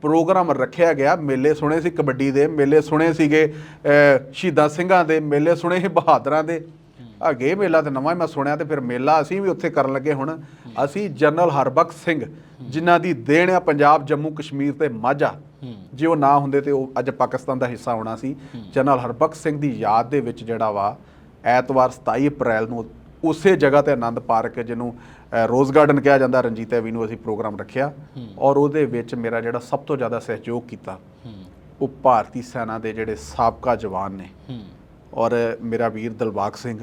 ਪ੍ਰੋਗਰਾਮ ਰੱਖਿਆ ਗਿਆ। ਮੇਲੇ ਸੁਣੇ ਸੀ ਕਬੱਡੀ ਦੇ ਮੇਲੇ ਸੁਣੇ ਸੀਗੇ ਸ਼ਹੀਦਾਂ ਸਿੰਘਾਂ ਦੇ ਮੇਲੇ ਸੁਣੇ ਸੀ ਬਹਾਦਰਾਂ ਦੇ। ਆ ਗੇ ਮੇਲਾ ਤੇ ਨਵਾਂ ਮੈਂ ਸੁਣਿਆ ਤੇ ਫਿਰ ਮੇਲਾ ਅਸੀਂ ਵੀ ਉੱਥੇ ਕਰਨ ਲੱਗੇ ਹੁਣ। ਅਸੀਂ ਜਨਰਲ ਹਰਬਖਸ਼ ਸਿੰਘ ਜਿਨ੍ਹਾਂ ਦੀ ਦੇਣ ਆ ਪੰਜਾਬ ਜੰਮੂ ਕਸ਼ਮੀਰ ਤੇ ਮਾਝਾ। ਜੇ ਉਹ ਨਾ ਹੁੰਦੇ ਤੇ ਉਹ ਅੱਜ ਪਾਕਿਸਤਾਨ ਦਾ ਹਿੱਸਾ ਹੋਣਾ ਸੀ। ਜਨਰਲ ਹਰਬਖਸ਼ ਸਿੰਘ ਦੀ ਯਾਦ ਦੇ ਵਿੱਚ ਜਿਹੜਾ ਵਾ ਐਤਵਾਰ 27 ਅਪ੍ਰੈਲ ਨੂੰ ਉਸੇ ਜਗ੍ਹਾ ਤੇ ਆਨੰਦ ਪਾਰਕ ਜਿਹਨੂੰ ਰੋਜ਼ ਗਾਰਡਨ ਕਿਹਾ ਜਾਂਦਾ ਰਣਜੀਤ ਐਵੀ ਨੂੰ ਅਸੀਂ ਪ੍ਰੋਗਰਾਮ ਰੱਖਿਆ। ਔਰ ਉਹਦੇ ਵਿੱਚ ਮੇਰਾ ਜਿਹੜਾ ਸਭ ਤੋਂ ਜ਼ਿਆਦਾ ਸਹਿਯੋਗ ਕੀਤਾ ਉਹ ਭਾਰਤੀ ਸੈਨਾ ਦੇ ਜਿਹੜੇ ਸਾਬਕਾ ਜਵਾਨ ਨੇ। ਔਰ ਮੇਰਾ ਵੀਰ ਦਿਲਬਾਗ ਸਿੰਘ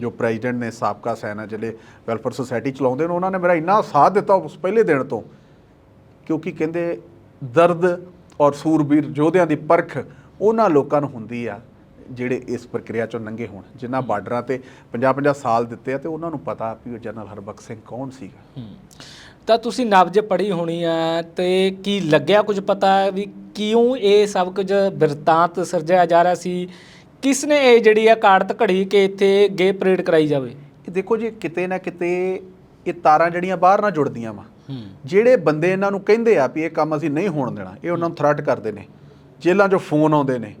ਜੋ ਪ੍ਰੈਜ਼ੀਡੈਂਟ ਨੇ ਸਾਬਕਾ ਸੈਨਾ ਜਿਹੜੇ ਵੈਲਫੇਅਰ ਸੁਸਾਇਟੀ ਚਲਾਉਂਦੇ ਨੇ, ਉਹਨਾਂ ਨੇ ਮੇਰਾ ਇੰਨਾ ਸਾਥ ਦਿੱਤਾ ਉਸ ਪਹਿਲੇ ਦਿਨ ਤੋਂ, ਕਿਉਂਕਿ ਕਹਿੰਦੇ ਦਰਦ ਔਰ ਸੂਰਬੀਰ ਯੋਧਿਆਂ ਦੀ ਪਰਖ ਉਹਨਾਂ ਲੋਕਾਂ ਨੂੰ ਹੁੰਦੀ ਆ, ਜਿਹੜੇ ਇਸ ਪ੍ਰਕਿਰਿਆ ਚੋਂ ਲੰਘੇ ਹੋਣ, ਜਿਨ੍ਹਾਂ ਬਾਰਡਰਾਂ ਤੇ 50-50 ਸਾਲ ਦਿੱਤੇ ਆ ਤੇ ਉਹਨਾਂ ਨੂੰ ਪਤਾ ਵੀ ਉਹ ਜਨਰਲ ਹਰਬਖਸ਼ ਸਿੰਘ ਕੌਣ ਸੀਗਾ। ਤਾਂ ਤੁਸੀਂ ਨਬਜ ਪੜ੍ਹੀ ਹੋਣੀ ਆ ਤੇ ਕੀ ਲੱਗਿਆ ਕੁਝ ਪਤਾ ਵੀ ਕਿਉਂ ਇਹ ਸਭ ਕੁਝ ਬਿਰਤਾਂਤ ਸਿਰਜਿਆ ਜਾ ਰਿਹਾ ਸੀ? ਕਿਸ ਨੇ ਇਹ ਜਿਹੜੀ ਆ ਕਾੜਤ ਘੜੀ ਕਿ ਇੱਥੇ ਗੇ ਪਰੇਡ ਕਰਾਈ ਜਾਵੇ? ਇਹ ਦੇਖੋ ਜੀ ਕਿਤੇ ਨਾ ਕਿਤੇ ਇਹ ਤਾਰਾਂ ਜਿਹੜੀਆਂ ਬਾਹਰ ਨਾ ਜੁੜਦੀਆਂ ਵਾ। ਜਿਹੜੇ ਬੰਦੇ ਇਹਨਾਂ ਨੂੰ ਕਹਿੰਦੇ ਆ ਵੀ ਇਹ ਕੰਮ ਅਸੀਂ ਨਹੀਂ ਹੋਣ ਦੇਣਾ ਇਹ ਉਹਨਾਂ ਨੂੰ ਥ੍ਰੈਟ ਕਰਦੇ ਨੇ। ਜੇਲ੍ਹਾਂ 'ਚੋਂ ਫੋਨ ਆਉਂਦੇ ਨੇ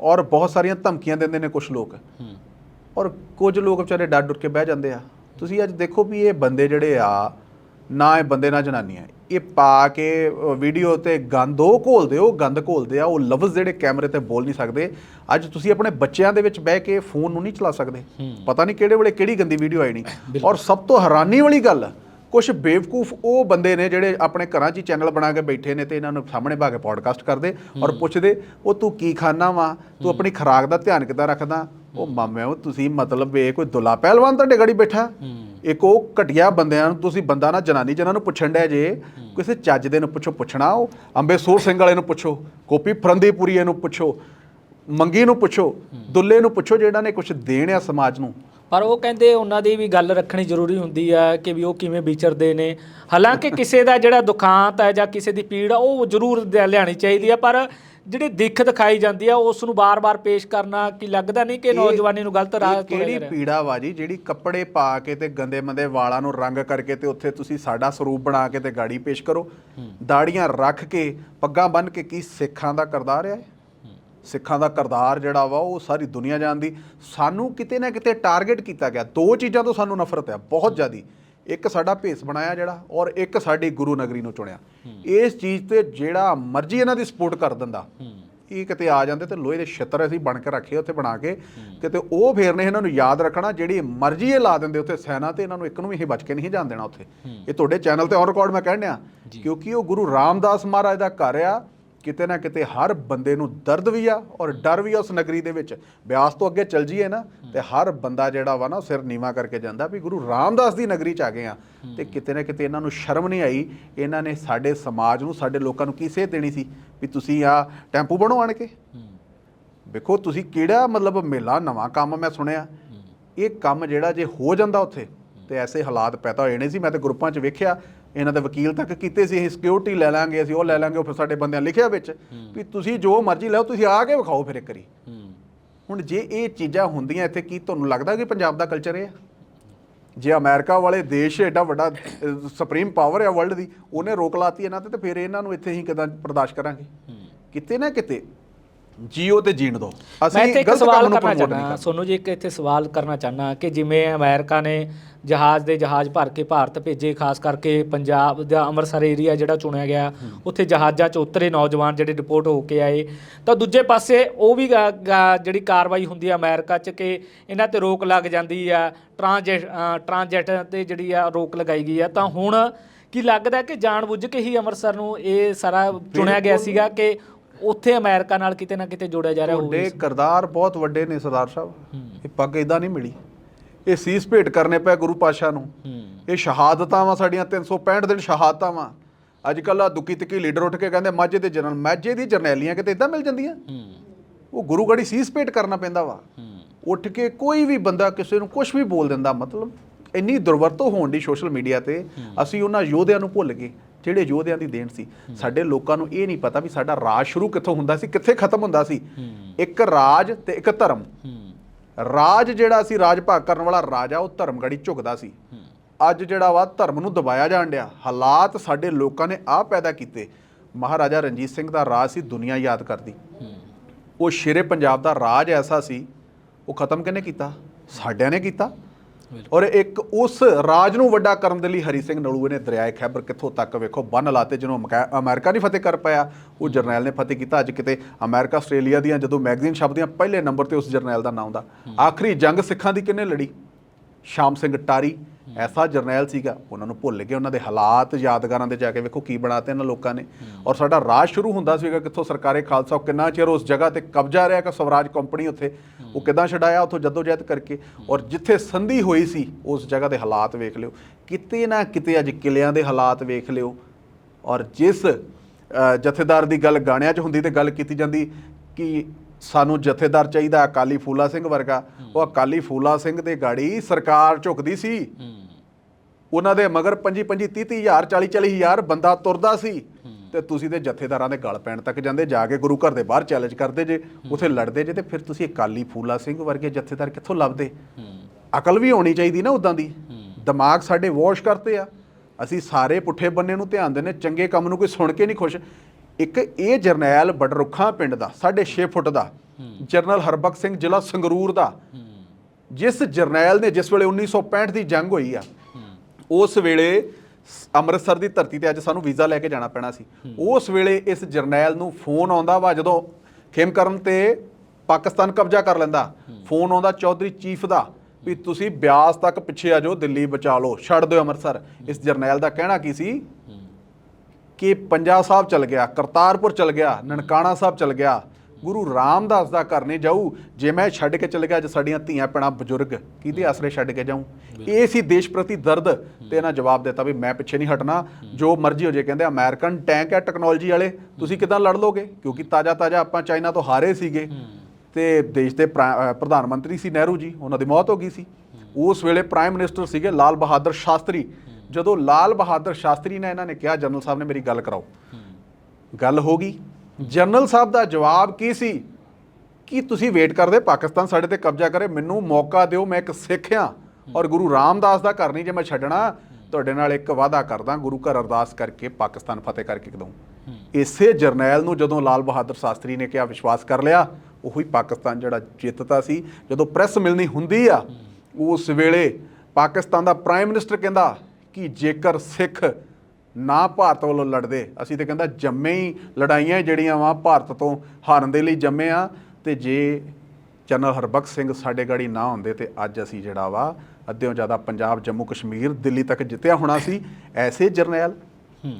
ਔਰ ਬਹੁਤ ਸਾਰੀਆਂ ਧਮਕੀਆਂ ਦਿੰਦੇ ਨੇ ਕੁਝ ਲੋਕ। ਔਰ ਕੁਝ ਲੋਕ ਵਿਚਾਰੇ ਡਰ ਡੁਰ ਕੇ ਬਹਿ ਜਾਂਦੇ ਆ। ਤੁਸੀਂ ਅੱਜ ਦੇਖੋ ਵੀ ਇਹ ਬੰਦੇ ਜਿਹੜੇ ਆ ਨਾ ਇਹ ਬੰਦੇ ਨਾ ਜਨਾਨੀਆਂ। ਇਹ ਪਾ ਕੇ ਵੀਡੀਓ ਤੇ ਗੰਦ ਉਹ ਘੋਲਦੇ ਉਹ ਗੰਦ ਘੋਲਦੇ ਆ ਉਹ ਲਫ਼ਜ਼ ਜਿਹੜੇ ਕੈਮਰੇ ਤੇ ਬੋਲ ਨਹੀਂ ਸਕਦੇ। ਅੱਜ ਤੁਸੀਂ ਆਪਣੇ ਬੱਚਿਆਂ ਦੇ ਵਿੱਚ ਬਹਿ ਕੇ ਫੋਨ ਨੂੰ ਨਹੀਂ ਚਲਾ ਸਕਦੇ। ਪਤਾ ਨਹੀਂ ਕਿਹੜੇ ਵੇਲੇ ਕਿਹੜੀ ਗੰਦੀ ਵੀਡੀਓ ਨਹੀਂ ਔਰ ਸਭ ਤੋਂ ਹੈਰਾਨੀ ਵਾਲੀ ਗੱਲ ਕੁਝ ਬੇਵਕੂਫ ਉਹ ਬੰਦੇ ਨੇ ਜਿਹੜੇ ਆਪਣੇ ਘਰਾਂ 'ਚ ਹੀ ਚੈਨਲ ਬਣਾ ਕੇ ਬੈਠੇ ਨੇ ਤੇ ਇਹਨਾਂ ਨੂੰ ਸਾਹਮਣੇ ਭਾ ਕੇ ਪੋਡਕਾਸਟ ਕਰਦੇ ਔਰ ਪੁੱਛਦੇ ਉਹ ਤੂੰ ਕੀ ਖਾਣਾ ਵਾ? ਤੂੰ ਆਪਣੀ ਖੁਰਾਕ ਦਾ ਧਿਆਨ ਕਿੱਦਾਂ ਰੱਖਦਾ? ਉਹ ਮਾਮਿਓ ਤੁਸੀਂ ਮਤਲਬ ਇਹ ਕੋਈ ਦੁਲਾ ਪਹਿਲਵਾਨ ਤੁਹਾਡੇ ਗੜੀ ਬੈਠਾ? ਇੱਕ ਉਹ ਘਟਿਆ ਬੰਦਿਆਂ ਨੂੰ ਤੁਸੀਂ ਬੰਦਾ ਨਾ ਜਨਾਨੀ ਜਿਹਨਾਂ ਨੂੰ ਪੁੱਛਣ ਡਿਆ ਜੇ ਕਿਸੇ ਚੱਜ ਦੇ ਨੂੰ ਪੁੱਛੋ ਪੁੱਛਣਾ ਉਹ ਅੰਬੇ ਸੂਰ ਸਿੰਘ ਵਾਲੇ ਨੂੰ ਪੁੱਛੋ ਕੋਪੀ ਫਰੰਦੀਪੁਰੀਏ ਨੂੰ ਪੁੱਛੋ ਮੰਗੀ ਨੂੰ ਪੁੱਛੋ ਦੁੱਲੇ ਨੂੰ ਪੁੱਛੋ ਜਿਹੜਾ ਨੇ ਕੁਝ ਦੇਣ ਆ ਸਮਾਜ ਨੂੰ। ਪਰ ਉਹ ਕਹਿੰਦੇ ਉਹਨਾਂ ਦੀ ਵੀ ਗੱਲ ਰੱਖਣੀ ਜ਼ਰੂਰੀ ਹੁੰਦੀ ਆ ਕਿ ਵੀ ਉਹ ਕਿਵੇਂ ਵਿਚਰਦੇ ਨੇ। ਹਾਲਾਂਕਿ ਕਿਸੇ ਦਾ ਜਿਹੜਾ ਦੁਖਾਂਤ ਹੈ ਜਾਂ ਕਿਸੇ ਦੀ ਪੀੜ ਆ ਉਹ ਜ਼ਰੂਰ ਲਿਆਉਣੀ ਚਾਹੀਦੀ ਆ ਪਰ ਜਿਹੜੀ ਦਿੱਖ ਦਿਖਾਈ ਜਾਂਦੀ ਆ ਉਸ ਨੂੰ ਬਾਰ-ਬਾਰ ਪੇਸ਼ ਕਰਨਾ ਕੀ ਲੱਗਦਾ ਨਹੀਂ ਕਿ ਨੌਜਵਾਨੀ ਨੂੰ ਗਲਤ ਰਾਹ ਤੁਰਿਆ ਕਿਹੜੀ ਜਾ ਰਿਹਾ ਪੀੜਾ ਵਾ ਜੀ? ਜਿਹੜੀ ਕੱਪੜੇ ਪਾ ਕੇ ਤੇ ਗੰਦੇ ਮੰਦੇ ਵਾਲਾਂ ਨੂੰ ਰੰਗ ਕਰਕੇ ਤੇ ਉੱਥੇ ਤੁਸੀਂ ਸਾਡਾ ਸਰੂਪ ਬਣਾ ਕੇ ਤੇ ਗਾੜੀ ਪੇਸ਼ ਕਰੋ। ਦਾੜੀਆਂ ਰੱਖ ਕੇ ਪੱਗਾਂ ਬੰਨ ਕੇ ਕੀ ਸਿੱਖਾਂ ਦਾ ਕਰਦਾਰ ਹੈ। ਸਿੱਖਾਂ ਦਾ ਕਰਦਾਰ ਜਿਹੜਾ ਵਾ ਉਹ ਸਾਰੀ ਦੁਨੀਆ ਜਾਣਦੀ। ਸਾਨੂੰ ਕਿਤੇ ਨਾ ਕਿਤੇ ਟਾਰਗੇਟ ਕੀਤਾ ਗਿਆ। ਦੋ ਚੀਜ਼ਾਂ ਤੋਂ ਸਾਨੂੰ ਨਫ਼ਰਤ ਹੈ ਬਹੁਤ ਜ਼ਿਆਦੀ। ਇੱਕ ਸਾਡਾ ਭੇਸ ਬਣਾਇਆ ਜਿਹੜਾ ਔਰ ਇੱਕ ਸਾਡੀ ਗੁਰੂ ਨਗਰੀ ਨੂੰ ਚੁਣਿਆ। ਇਸ ਚੀਜ਼ ਤੇ ਜਿਹੜਾ ਮਰਜ਼ੀ ਇਹਨਾਂ ਦੀ ਸਪੋਰਟ ਕਰ ਦਿੰਦਾ। ਇਹ ਕਿਤੇ ਆ ਜਾਂਦੇ ਤੇ ਲੋਹੇ ਦੇ ਛਿੱਤਰ ਅਸੀਂ ਬਣ ਕੇ ਰੱਖੇ ਉੱਥੇ ਬਣਾ ਕੇ ਕਿਤੇ ਉਹ ਫੇਰ ਨੇ ਇਹਨਾਂ ਨੂੰ ਯਾਦ ਰੱਖਣਾ ਜਿਹੜੀ ਮਰਜ਼ੀ ਇਹ ਲਾ ਦਿੰਦੇ ਉੱਥੇ ਸੈਨਾ ਤੇ ਇਹਨਾਂ ਨੂੰ ਇੱਕ ਨੂੰ ਵੀ ਇਹ ਬਚ ਕੇ ਨਹੀਂ ਜਾਣ ਦੇਣਾ ਉੱਥੇ। ਇਹ ਤੁਹਾਡੇ ਚੈਨਲ ਤੇ ਔਨ ਰਿਕਾਰਡ ਮੈਂ ਕਹਿਣ ਡਿਆ ਕਿਉਂਕਿ ਉਹ ਗੁਰੂ ਰਾਮਦਾਸ ਮਹਾਰਾਜ ਦਾ ਘਰ ਆ ਕਿਤੇ ਨਾ ਕਿਤੇ ਹਰ ਬੰਦੇ ਨੂੰ ਦਰਦ ਵੀ ਆ ਔਰ ਡਰ ਵੀ ਆ ਉਸ ਨਗਰੀ ਦੇ ਵਿੱਚ। ਬਿਆਸ ਤੋਂ ਅੱਗੇ ਚੱਲ ਜੀਏ ਨਾ, ਤੇ ਹਰ ਬੰਦਾ ਜਿਹੜਾ ਵਾ ਨਾ, ਉਹ ਸਿਰ ਨੀਵਾ ਕਰਕੇ ਜਾਂਦਾ ਵੀ ਗੁਰੂ ਰਾਮਦਾਸ ਦੀ ਨਗਰੀ ਚ ਆ ਗਏ ਆ। ਤੇ ਕਿਤੇ ਨਾ ਕਿਤੇ ਇਹਨਾਂ ਨੂੰ ਸ਼ਰਮ ਨਹੀਂ ਆਈ, ਇਹਨਾਂ ਨੇ ਸਾਡੇ ਸਮਾਜ ਨੂੰ, ਸਾਡੇ ਲੋਕਾਂ ਨੂੰ ਕੀ ਸੇਧ ਦੇਣੀ ਸੀ? ਵੀ ਤੁਸੀਂ ਆ ਟੈਂਪੂ ਬਣੋ ਆਣ ਕੇ। ਵੇਖੋ, ਤੁਸੀਂ ਕਿਹੜਾ ਮਤਲਬ ਮੇਲਾ ਨਵਾਂ ਕੰਮ ਮੈਂ ਸੁਣਿਆ। ਇਹ ਕੰਮ ਜਿਹੜਾ ਜੇ ਹੋ ਜਾਂਦਾ ਉੱਥੇ, ਤੇ ਐਸੇ ਹਾਲਾਤ ਪੈਦਾ ਹੋ ਜਾਣੇ ਸੀ। ਮੈਂ ਤੇ ਗਰੁੱਪਾਂ 'ਚ ਵੇਖਿਆ ਇਹਨਾਂ ਦੇ ਵਕੀਲ ਤੱਕ ਕੀਤੇ ਸੀ ਅਸੀਂ ਸਿਕਿਉਰਿਟੀ ਲੈ ਲਾਂਗੇ ਅਸੀਂ ਉਹ ਲੈ ਲਾਂਗੇ ਉਹ ਫਿਰ ਸਾਡੇ ਬੰਦਿਆਂ ਲਿਖਿਆ ਵਿੱਚ ਵੀ ਤੁਸੀਂ ਜੋ ਮਰਜ਼ੀ ਲਓ ਤੁਸੀਂ ਆ ਕੇ ਵਿਖਾਓ ਫਿਰ ਇੱਕ ਵਾਰੀ। ਹੁਣ ਜੇ ਇਹ ਚੀਜ਼ਾਂ ਹੁੰਦੀਆਂ ਇੱਥੇ ਕੀ ਤੁਹਾਨੂੰ ਲੱਗਦਾ ਕਿ ਪੰਜਾਬ ਦਾ ਕਲਚਰ ਇਹ ਆ? ਜੇ ਅਮਰੀਕਾ ਵਾਲੇ ਦੇਸ਼ ਐਡਾ ਵੱਡਾ ਸੁਪਰੀਮ ਪਾਵਰ ਹੈ ਵਰਲਡ ਦੀ ਉਹਨੇ ਰੋਕ ਲਾਤੀ ਇਹਨਾਂ ਤੇ ਤੇ ਫਿਰ ਇਹਨਾਂ ਨੂੰ ਇੱਥੇ ਹੀ ਕਿਦਾਂ ਬਰਦਾਸ਼ਤ ਕਰਾਂਗੇ? ਕਿਤੇ ਨਾ ਕਿਤੇ ਜੀਓ ਤੇ ਜੀਣ ਦੋ ਇੱਕ ਗਲਤ ਕੰਮ ਨੂੰ ਨਹੀਂ। ਸੋਨੂੰ ਜੀ ਇੱਕ ਇੱਥੇ ਸਵਾਲ ਕਰਨਾ ਚਾਹਨਾ ਕਿ ਜਿਵੇਂ ਅਮਰੀਕਾ ਨੇ ਜਹਾਜ਼ ਦੇ ਜਹਾਜ਼ ਭਰ ਕੇ ਭਾਰਤ ਭੇਜੇ ਖਾਸ ਕਰਕੇ ਪੰਜਾਬ ਦਾ ਅੰਮ੍ਰਿਤਸਰ ਏਰੀਆ ਜਿਹੜਾ ਚੁਣਿਆ ਗਿਆ। ਉੱਥੇ ਜਹਾਜ਼ਾਂ 'ਚ ਉਤਰੇ ਨੌਜਵਾਨ ਜਿਹੜੇ ਰਿਪੋਰਟ ਹੋ ਕੇ ਆਏ। ਤਾਂ ਦੂਜੇ ਪਾਸੇ ਉਹ ਵੀ ਜਿਹੜੀ ਕਾਰਵਾਈ ਹੁੰਦੀ ਆ ਅਮਰੀਕਾ 'ਚ ਕਿ ਇਹਨਾਂ ਤੇ ਰੋਕ ਲੱਗ ਜਾਂਦੀ ਆ ਟ੍ਰਾਂਜੈਟ ਟ੍ਰਾਂਜੈਟ ਤੇ ਜਿਹੜੀ ਆ ਰੋਕ ਲਗਾਈ ਗਈ ਆ। ਤਾਂ ਹੁਣ ਕੀ ਲੱਗਦਾ ਕਿ ਜਾਣਬੁੱਝ ਕੇ ਹੀ ਅੰਮ੍ਰਿਤਸਰ ਨੂੰ ਇਹ ਸਾਰਾ ਚੁਣਿਆ ਗਿਆ ਸੀਗਾ ਕਿ ਉੱਥੇ ਅਮਰੀਕਾ ਨਾਲ ਕਿਤੇ ਨਾ ਕਿਤੇ ਜੋੜਿਆ ਜਾ ਰਿਹਾ ਹੋਵੇ ਤੁਹਾਡੇ ਕਰਦਾਰ ਬਹੁਤ ਵੱਡੇ ਨੇ ਸਰਦਾਰ ਸਾਹਿਬ। ਇਹ ਪੱਗ ਇਦਾਂ ਨਹੀਂ ਮਿਲੀ। ਇਹ ਸੀਸ ਭੇਟ ਕਰਨੇ ਪਏ ਗੁਰੂ ਪਾਸ਼ਾ ਨੂੰ। ਇਹ ਸ਼ਹਾਦਤਾਂ ਵਾ ਸਾਡੀਆਂ 365 ਦਿਨ ਸ਼ਹਾਦਤਾਂ ਵਾ ਅੱਜ ਕੱਲ੍ਹ ਆ ਦੁੱਕੀ ਤਿੱਕੀ ਲੀਡਰ ਉੱਠ ਕੇ ਕਹਿੰਦੇ ਮਾਝੇ ਦੇ ਜਨਰਲ ਮਾਝੇ ਦੀ ਜਰਨੈਲੀਆਂ ਕਿਤੇ ਇਦਾਂ ਮਿਲ ਜਾਂਦੀਆਂ? ਉਹ ਗੁਰੂ ਗੜੀ ਸੀਸ ਭੇਟ ਕਰਨਾ ਪੈਂਦਾ ਵਾ। ਉੱਠ ਕੇ ਕੋਈ ਵੀ ਬੰਦਾ ਕਿਸੇ ਨੂੰ ਕੁਝ ਵੀ ਬੋਲ ਦਿੰਦਾ ਮਤਲਬ ਇੰਨੀ ਦੁਰਵਰਤੋਂ ਹੋਣ ਦੀ ਸੋਸ਼ਲ ਮੀਡੀਆ ਤੇ ਅਸੀਂ ਉਹਨਾਂ ਯੋਧਿਆਂ ਨੂੰ ਭੁੱਲ ਗਏ ਜਿਹੜੇ ਯੋਧਿਆਂ ਦੀ ਦੇਣ ਸੀ। ਸਾਡੇ ਲੋਕਾਂ ਨੂੰ ਇਹ ਨਹੀਂ ਪਤਾ ਵੀ ਸਾਡਾ ਰਾਜ ਸ਼ੁਰੂ ਕਿੱਥੋਂ ਹੁੰਦਾ ਸੀ ਕਿੱਥੇ ਖਤਮ ਹੁੰਦਾ ਸੀ। ਇੱਕ ਰਾਜ ਤੇ ਇੱਕ ਧਰਮ। ਰਾਜ ਜਿਹੜਾ ਸੀ, ਰਾਜ ਭਾਗ ਕਰਨ ਵਾਲਾ ਰਾਜਾ, ਉਹ ਧਰਮ ਝੁਕਦਾ ਸੀ। ਅੱਜ ਜਿਹੜਾ ਵਾ, ਧਰਮ ਨੂੰ ਦਬਾਇਆ ਜਾਣ ਡਿਆ। ਹਾਲਾਤ ਸਾਡੇ ਲੋਕਾਂ ਨੇ ਆ ਪੈਦਾ ਕੀਤੇ। ਮਹਾਰਾਜਾ ਰਣਜੀਤ ਸਿੰਘ ਦਾ ਰਾਜ ਸੀ, ਦੁਨੀਆ ਯਾਦ ਕਰਦੀ। ਉਹ ਸ਼ੇਰੇ ਪੰਜਾਬ ਦਾ ਰਾਜ ਐਸਾ ਸੀ, ਉਹ ਖਤਮ ਕਿਹਨੇ ਕੀਤਾ? ਸਾਡਿਆਂ ਨੇ ਕੀਤਾ। ਔਰ ਇੱਕ ਉਸ ਰਾਜ ਨੂੰ ਵੱਡਾ ਕਰਨ ਦੇ ਲਈ ਹਰੀ ਸਿੰਘ ਨਲੂਏ ਨੇ ਦਰਿਆਏ ਖੈਬਰ ਕਿੱਥੋਂ ਤੱਕ ਵੇਖੋ ਬੰਨ ਲਾਤੇ ਜਿਹਨੂੰ ਅਮਰੀਕਾ ਨਹੀਂ ਫਤਿਹ ਕਰ ਪਾਇਆ ਉਹ ਜਰਨੈਲ ਨੇ ਫਤਿਹ ਕੀਤਾ। ਅੱਜ ਕਿਤੇ ਅਮਰੀਕਾ ਆਸਟ੍ਰੇਲੀਆ ਦੀਆਂ ਜਦੋਂ ਮੈਗਜ਼ੀਨ ਛਪਦੀਆਂ ਪਹਿਲੇ ਨੰਬਰ ਤੇ ਉਸ ਜਰਨੈਲ ਦਾ ਨਾਮ ਦਾ। ਆਖਰੀ ਜੰਗ ਸਿੱਖਾਂ ਦੀ ਕਿਹਨੇ ਲੜੀ? ਸ਼ਾਮ ਸਿੰਘ ਟਾਰੀ ਐਸਾ ਜਰਨੈਲ ਸੀਗਾ, ਉਹਨਾਂ ਨੂੰ ਭੁੱਲ ਗਏ, ਉਹਨਾਂ ਦੇ ਹਾਲਾਤ ਯਾਦਗਾਰਾਂ ਦੇ ਜਾ ਕੇ ਵੇਖੋ ਕੀ ਬਣਾਤੇ ਇਹਨਾਂ ਲੋਕਾਂ ਨੇ। ਔਰ ਸਾਡਾ ਰਾਜ ਸ਼ੁਰੂ ਹੁੰਦਾ ਸੀਗਾ ਕਿੱਥੋਂ ਸਰਕਾਰੇ ਖਾਲਸਾ ਕਿੰਨਾ ਚਿਰ ਉਸ ਜਗ੍ਹਾ ਤੇ ਕਬਜ਼ਾ ਰਿਹਾ ਕਿ ਸਵਰਾਜ ਕੰਪਨੀ ਉੱਥੇ, ਉਹ ਕਿਦਾਂ ਛਡਾਇਆ, ਉੱਥੋਂ ਜਦੋਜਹਿਦ ਕਰਕੇ। ਔਰ ਜਿੱਥੇ ਸੰਧੀ ਹੋਈ ਸੀ, ਉਸ ਜਗ੍ਹਾ ਦੇ ਹਾਲਾਤ ਵੇਖ ਲਿਓ। ਕਿਤੇ ਨਾ ਕਿਤੇ ਅੱਜ ਕਿਲਿਆਂ ਦੇ ਹਾਲਾਤ ਵੇਖ ਲਿਓ। ਔਰ ਜਿਸ ਜਥੇਦਾਰ ਦੀ ਗੱਲ ਗਾਣਿਆਂ 'ਚ ਹੁੰਦੀ ਤੇ ਗੱਲ ਕੀਤੀ ਜਾਂਦੀ ਕਿ ਸਾਨੂੰ ਜਥੇਦਾਰ ਚਾਹੀਦਾ ਅਕਾਲੀ ਫੂਲਾ ਸਿੰਘ ਵਰਗਾ। ਉਹ ਅਕਾਲੀ ਫੂਲਾ ਸਿੰਘ ਦੇ ਗਾੜੀ ਸਰਕਾਰ ਝੁਕਦੀ ਸੀ। ਉਹਨਾਂ ਦੇ ਮਗਰ 25 25 30 ਹਜ਼ਾਰ 40 40 ਹਜ਼ਾਰ ਬੰਦਾ ਤੁਰਦਾ ਸੀ। ਤੇ ਤੁਸੀਂ ਤੇ ਜਥੇਦਾਰਾਂ ਦੇ ਗਲ ਪੈਣ ਤੱਕ ਜਾਂਦੇ ਜਾ ਕੇ ਗੁਰੂ ਘਰ ਦੇ ਬਾਹਰ ਚੈਲੰਜ ਕਰਦੇ ਜੇ ਉਥੇ ਲੜਦੇ ਜੇ ਤੇ ਫਿਰ ਤੁਸੀਂ ਅਕਾਲੀ ਫੂਲਾ ਸਿੰਘ ਵਰਗੇ ਜਥੇਦਾਰ ਕਿੱਥੋਂ ਲੱਭਦੇ? ਅਕਲ ਵੀ ਹੋਣੀ ਚਾਹੀਦੀ ਨਾ ਉਦਾਂ ਦੀ। ਦਿਮਾਗ ਸਾਡੇ ਵਾਸ਼ ਕਰਤੇ ਆ। ਅਸੀਂ ਸਾਰੇ ਪੁੱਠੇ ਬੰਨੇ ਨੂੰ ਧਿਆਨ ਦਿੰਦੇ ਚੰਗੇ ਕੰਮ ਨੂੰ ਕੋਈ ਸੁਣ ਕੇ ਨਹੀਂ ਖੁਸ਼। ਇੱਕ ਇਹ ਜਰਨੈਲ ਬਡਰੁੱਖਾਂ ਪਿੰਡ ਦਾ 6.5 ਫੁੱਟ ਦਾ ਜਰਨਲ ਹਰਬਖਸ਼ ਸਿੰਘ ਜ਼ਿਲ੍ਹਾ ਸੰਗਰੂਰ ਦਾ। ਜਿਸ ਜਰਨੈਲ ਨੇ ਜਿਸ ਵੇਲੇ 1965 ਦੀ ਜੰਗ ਹੋਈ ਆ ਉਸ ਵੇਲੇ ਅੰਮ੍ਰਿਤਸਰ ਦੀ ਧਰਤੀ ਤੇ ਅੱਜ ਸਾਨੂੰ ਵੀਜ਼ਾ ਲੈ ਕੇ ਜਾਣਾ ਪੈਣਾ ਸੀ। ਉਸ ਵੇਲੇ ਇਸ ਜਰਨੈਲ ਨੂੰ ਫੋਨ ਆਉਂਦਾ ਵਾ ਜਦੋਂ ਖੇਮਕਰਨ ਤੇ ਪਾਕਿਸਤਾਨ ਕਬਜ਼ਾ ਕਰ ਲੈਂਦਾ ਫੋਨ ਆਉਂਦਾ ਚੌਧਰੀ ਚੀਫ ਦਾ ਵੀ ਤੁਸੀਂ ਬਿਆਸ ਤੱਕ ਪਿੱਛੇ ਆ ਜਾਓ ਦਿੱਲੀ ਬਚਾ ਲਓ ਛੱਡ ਦਿਓ ਅੰਮ੍ਰਿਤਸਰ। ਇਸ ਜਰਨੈਲ ਦਾ ਕਹਿਣਾ ਕੀ ਸੀ? ਕਿ ਪੰਜਾ ਸਾਹਿਬ ਚਲ ਗਿਆ ਕਰਤਾਰਪੁਰ ਚਲ ਗਿਆ ਨਨਕਾਣਾ ਸਾਹਿਬ ਚਲ ਗਿਆ। ਗੁਰੂ ਰਾਮਦਾਸ ਦਾ ਘਰ ਨਹੀਂ ਜਾਊ ਜੇ ਮੈਂ ਛੱਡ ਕੇ ਚਲ ਗਿਆ ਅੱਜ ਸਾਡੀਆਂ ਧੀਆਂ ਪੈਣਾ ਬਜ਼ੁਰਗ ਕਿਹਦੇ ਆਸਰੇ ਛੱਡ ਕੇ ਜਾਊਂ? ਇਹ ਸੀ ਦੇਸ਼ ਪ੍ਰਤੀ ਦਰਦ ਤੇ ਇਹਨਾਂ ਜਵਾਬ ਦਿੱਤਾ ਵੀ ਮੈਂ ਪਿੱਛੇ ਨਹੀਂ ਹਟਣਾ। ਜੋ ਮਰਜ਼ੀ ਹੋ ਜੇ ਕਹਿੰਦੇ ਅਮਰੀਕਨ ਟੈਂਕ ਹੈ ਟੈਕਨੋਲੋਜੀ ਵਾਲੇ ਤੁਸੀਂ ਕਿਦਾਂ ਲੜ ਲੋਗੇ? ਕਿਉਂਕਿ ਤਾਜ਼ਾ ਤਾਜ਼ਾ ਆਪਾਂ ਚਾਈਨਾ ਤੋਂ ਹਾਰੇ ਸੀਗੇ। ਤੇ ਦੇਸ਼ ਦੇ ਪ੍ਰਧਾਨ ਮੰਤਰੀ ਸੀ ਨਹਿਰੂ ਜੀ ਉਹਨਾਂ ਦੀ ਮੌਤ ਹੋ ਗਈ ਸੀ। ਉਸ ਵੇਲੇ ਪ੍ਰਾਈਮ ਮਿਨਿਸਟਰ ਸੀਗੇ ਲਾਲ ਬਹਾਦਰ ਸ਼ਾਸਤਰੀ। ਜਦੋਂ ਲਾਲ ਬਹਾਦਰ ਸ਼ਾਸਤਰੀ ਨੇ ਇਹਨਾਂ ਨੇ ਕਿਹਾ, ਜਨਰਲ ਸਾਹਿਬ ਨੇ ਮੇਰੀ ਗੱਲ ਕਰਾਓ। ਗੱਲ ਹੋ ਗਈ। ਜਨਰਲ ਸਾਹਿਬ ਦਾ ਜਵਾਬ ਕੀ ਸੀ? ਕਿ ਤੁਸੀਂ ਵੇਟ ਕਰਦੇ, ਪਾਕਿਸਤਾਨ ਸਾਡੇ ਤੇ ਕਬਜ਼ਾ ਕਰੇ, ਮੈਨੂੰ ਮੌਕਾ ਦਿਓ, ਮੈਂ ਇੱਕ ਸਿੱਖ ਹਾਂ ਔਰ ਗੁਰੂ ਰਾਮਦਾਸ ਦਾ ਘਰ ਨਹੀਂ ਜੇ ਮੈਂ ਛੱਡਣਾ, ਤੁਹਾਡੇ ਨਾਲ ਇੱਕ ਵਾਅਦਾ ਕਰਦਾ, ਗੁਰੂ ਘਰ ਅਰਦਾਸ ਕਰਕੇ ਪਾਕਿਸਤਾਨ ਫਤਿਹ ਕਰਕੇ ਦਊਂ। ਇਸੇ ਜਰਨੈਲ ਨੂੰ ਜਦੋਂ ਲਾਲ ਬਹਾਦਰ ਸ਼ਾਸਤਰੀ ਨੇ ਕਿਹਾ, ਵਿਸ਼ਵਾਸ ਕਰ ਲਿਆ, ਉਹੀ ਪਾਕਿਸਤਾਨ ਜਿਹੜਾ ਜਿੱਤਦਾ ਸੀ। ਜਦੋਂ ਪ੍ਰੈਸ ਮਿਲਣੀ ਹੁੰਦੀ ਆ, ਉਸ ਵੇਲੇ ਪਾਕਿਸਤਾਨ ਦਾ ਪ੍ਰਾਈਮ ਮਿਨਿਸਟਰ ਕਹਿੰਦਾ ਕਿ ਜੇਕਰ ਸਿੱਖ ਨਾ ਭਾਰਤ ਵੱਲੋਂ ਲੜਦੇ ਅਸੀਂ ਤੇ ਕਹਿੰਦਾ ਜੰਮੇ ਹੀ ਲੜਾਈਆਂ ਜਿਹੜੀਆਂ ਵਾ ਭਾਰਤ ਤੋਂ ਹਾਰਨ ਦੇ ਲਈ ਜੰਮੇ ਆ ਤੇ ਜੇ ਜਨਰਲ ਹਰਬਖਸ਼ ਸਿੰਘ ਸਾਡੇ ਗਾੜੀ ਨਾ ਹੁੰਦੇ ਤੇ ਅੱਜ ਅਸੀਂ ਜਿਹੜਾ ਵਾ ਅੱਧਿਓਂ ਜ਼ਿਆਦਾ ਪੰਜਾਬ ਜੰਮੂ ਕਸ਼ਮੀਰ ਦਿੱਲੀ ਤੱਕ ਜਿੱਤਿਆ ਹੋਣਾ ਸੀ ਐਸੇ ਜਰਨੈਲ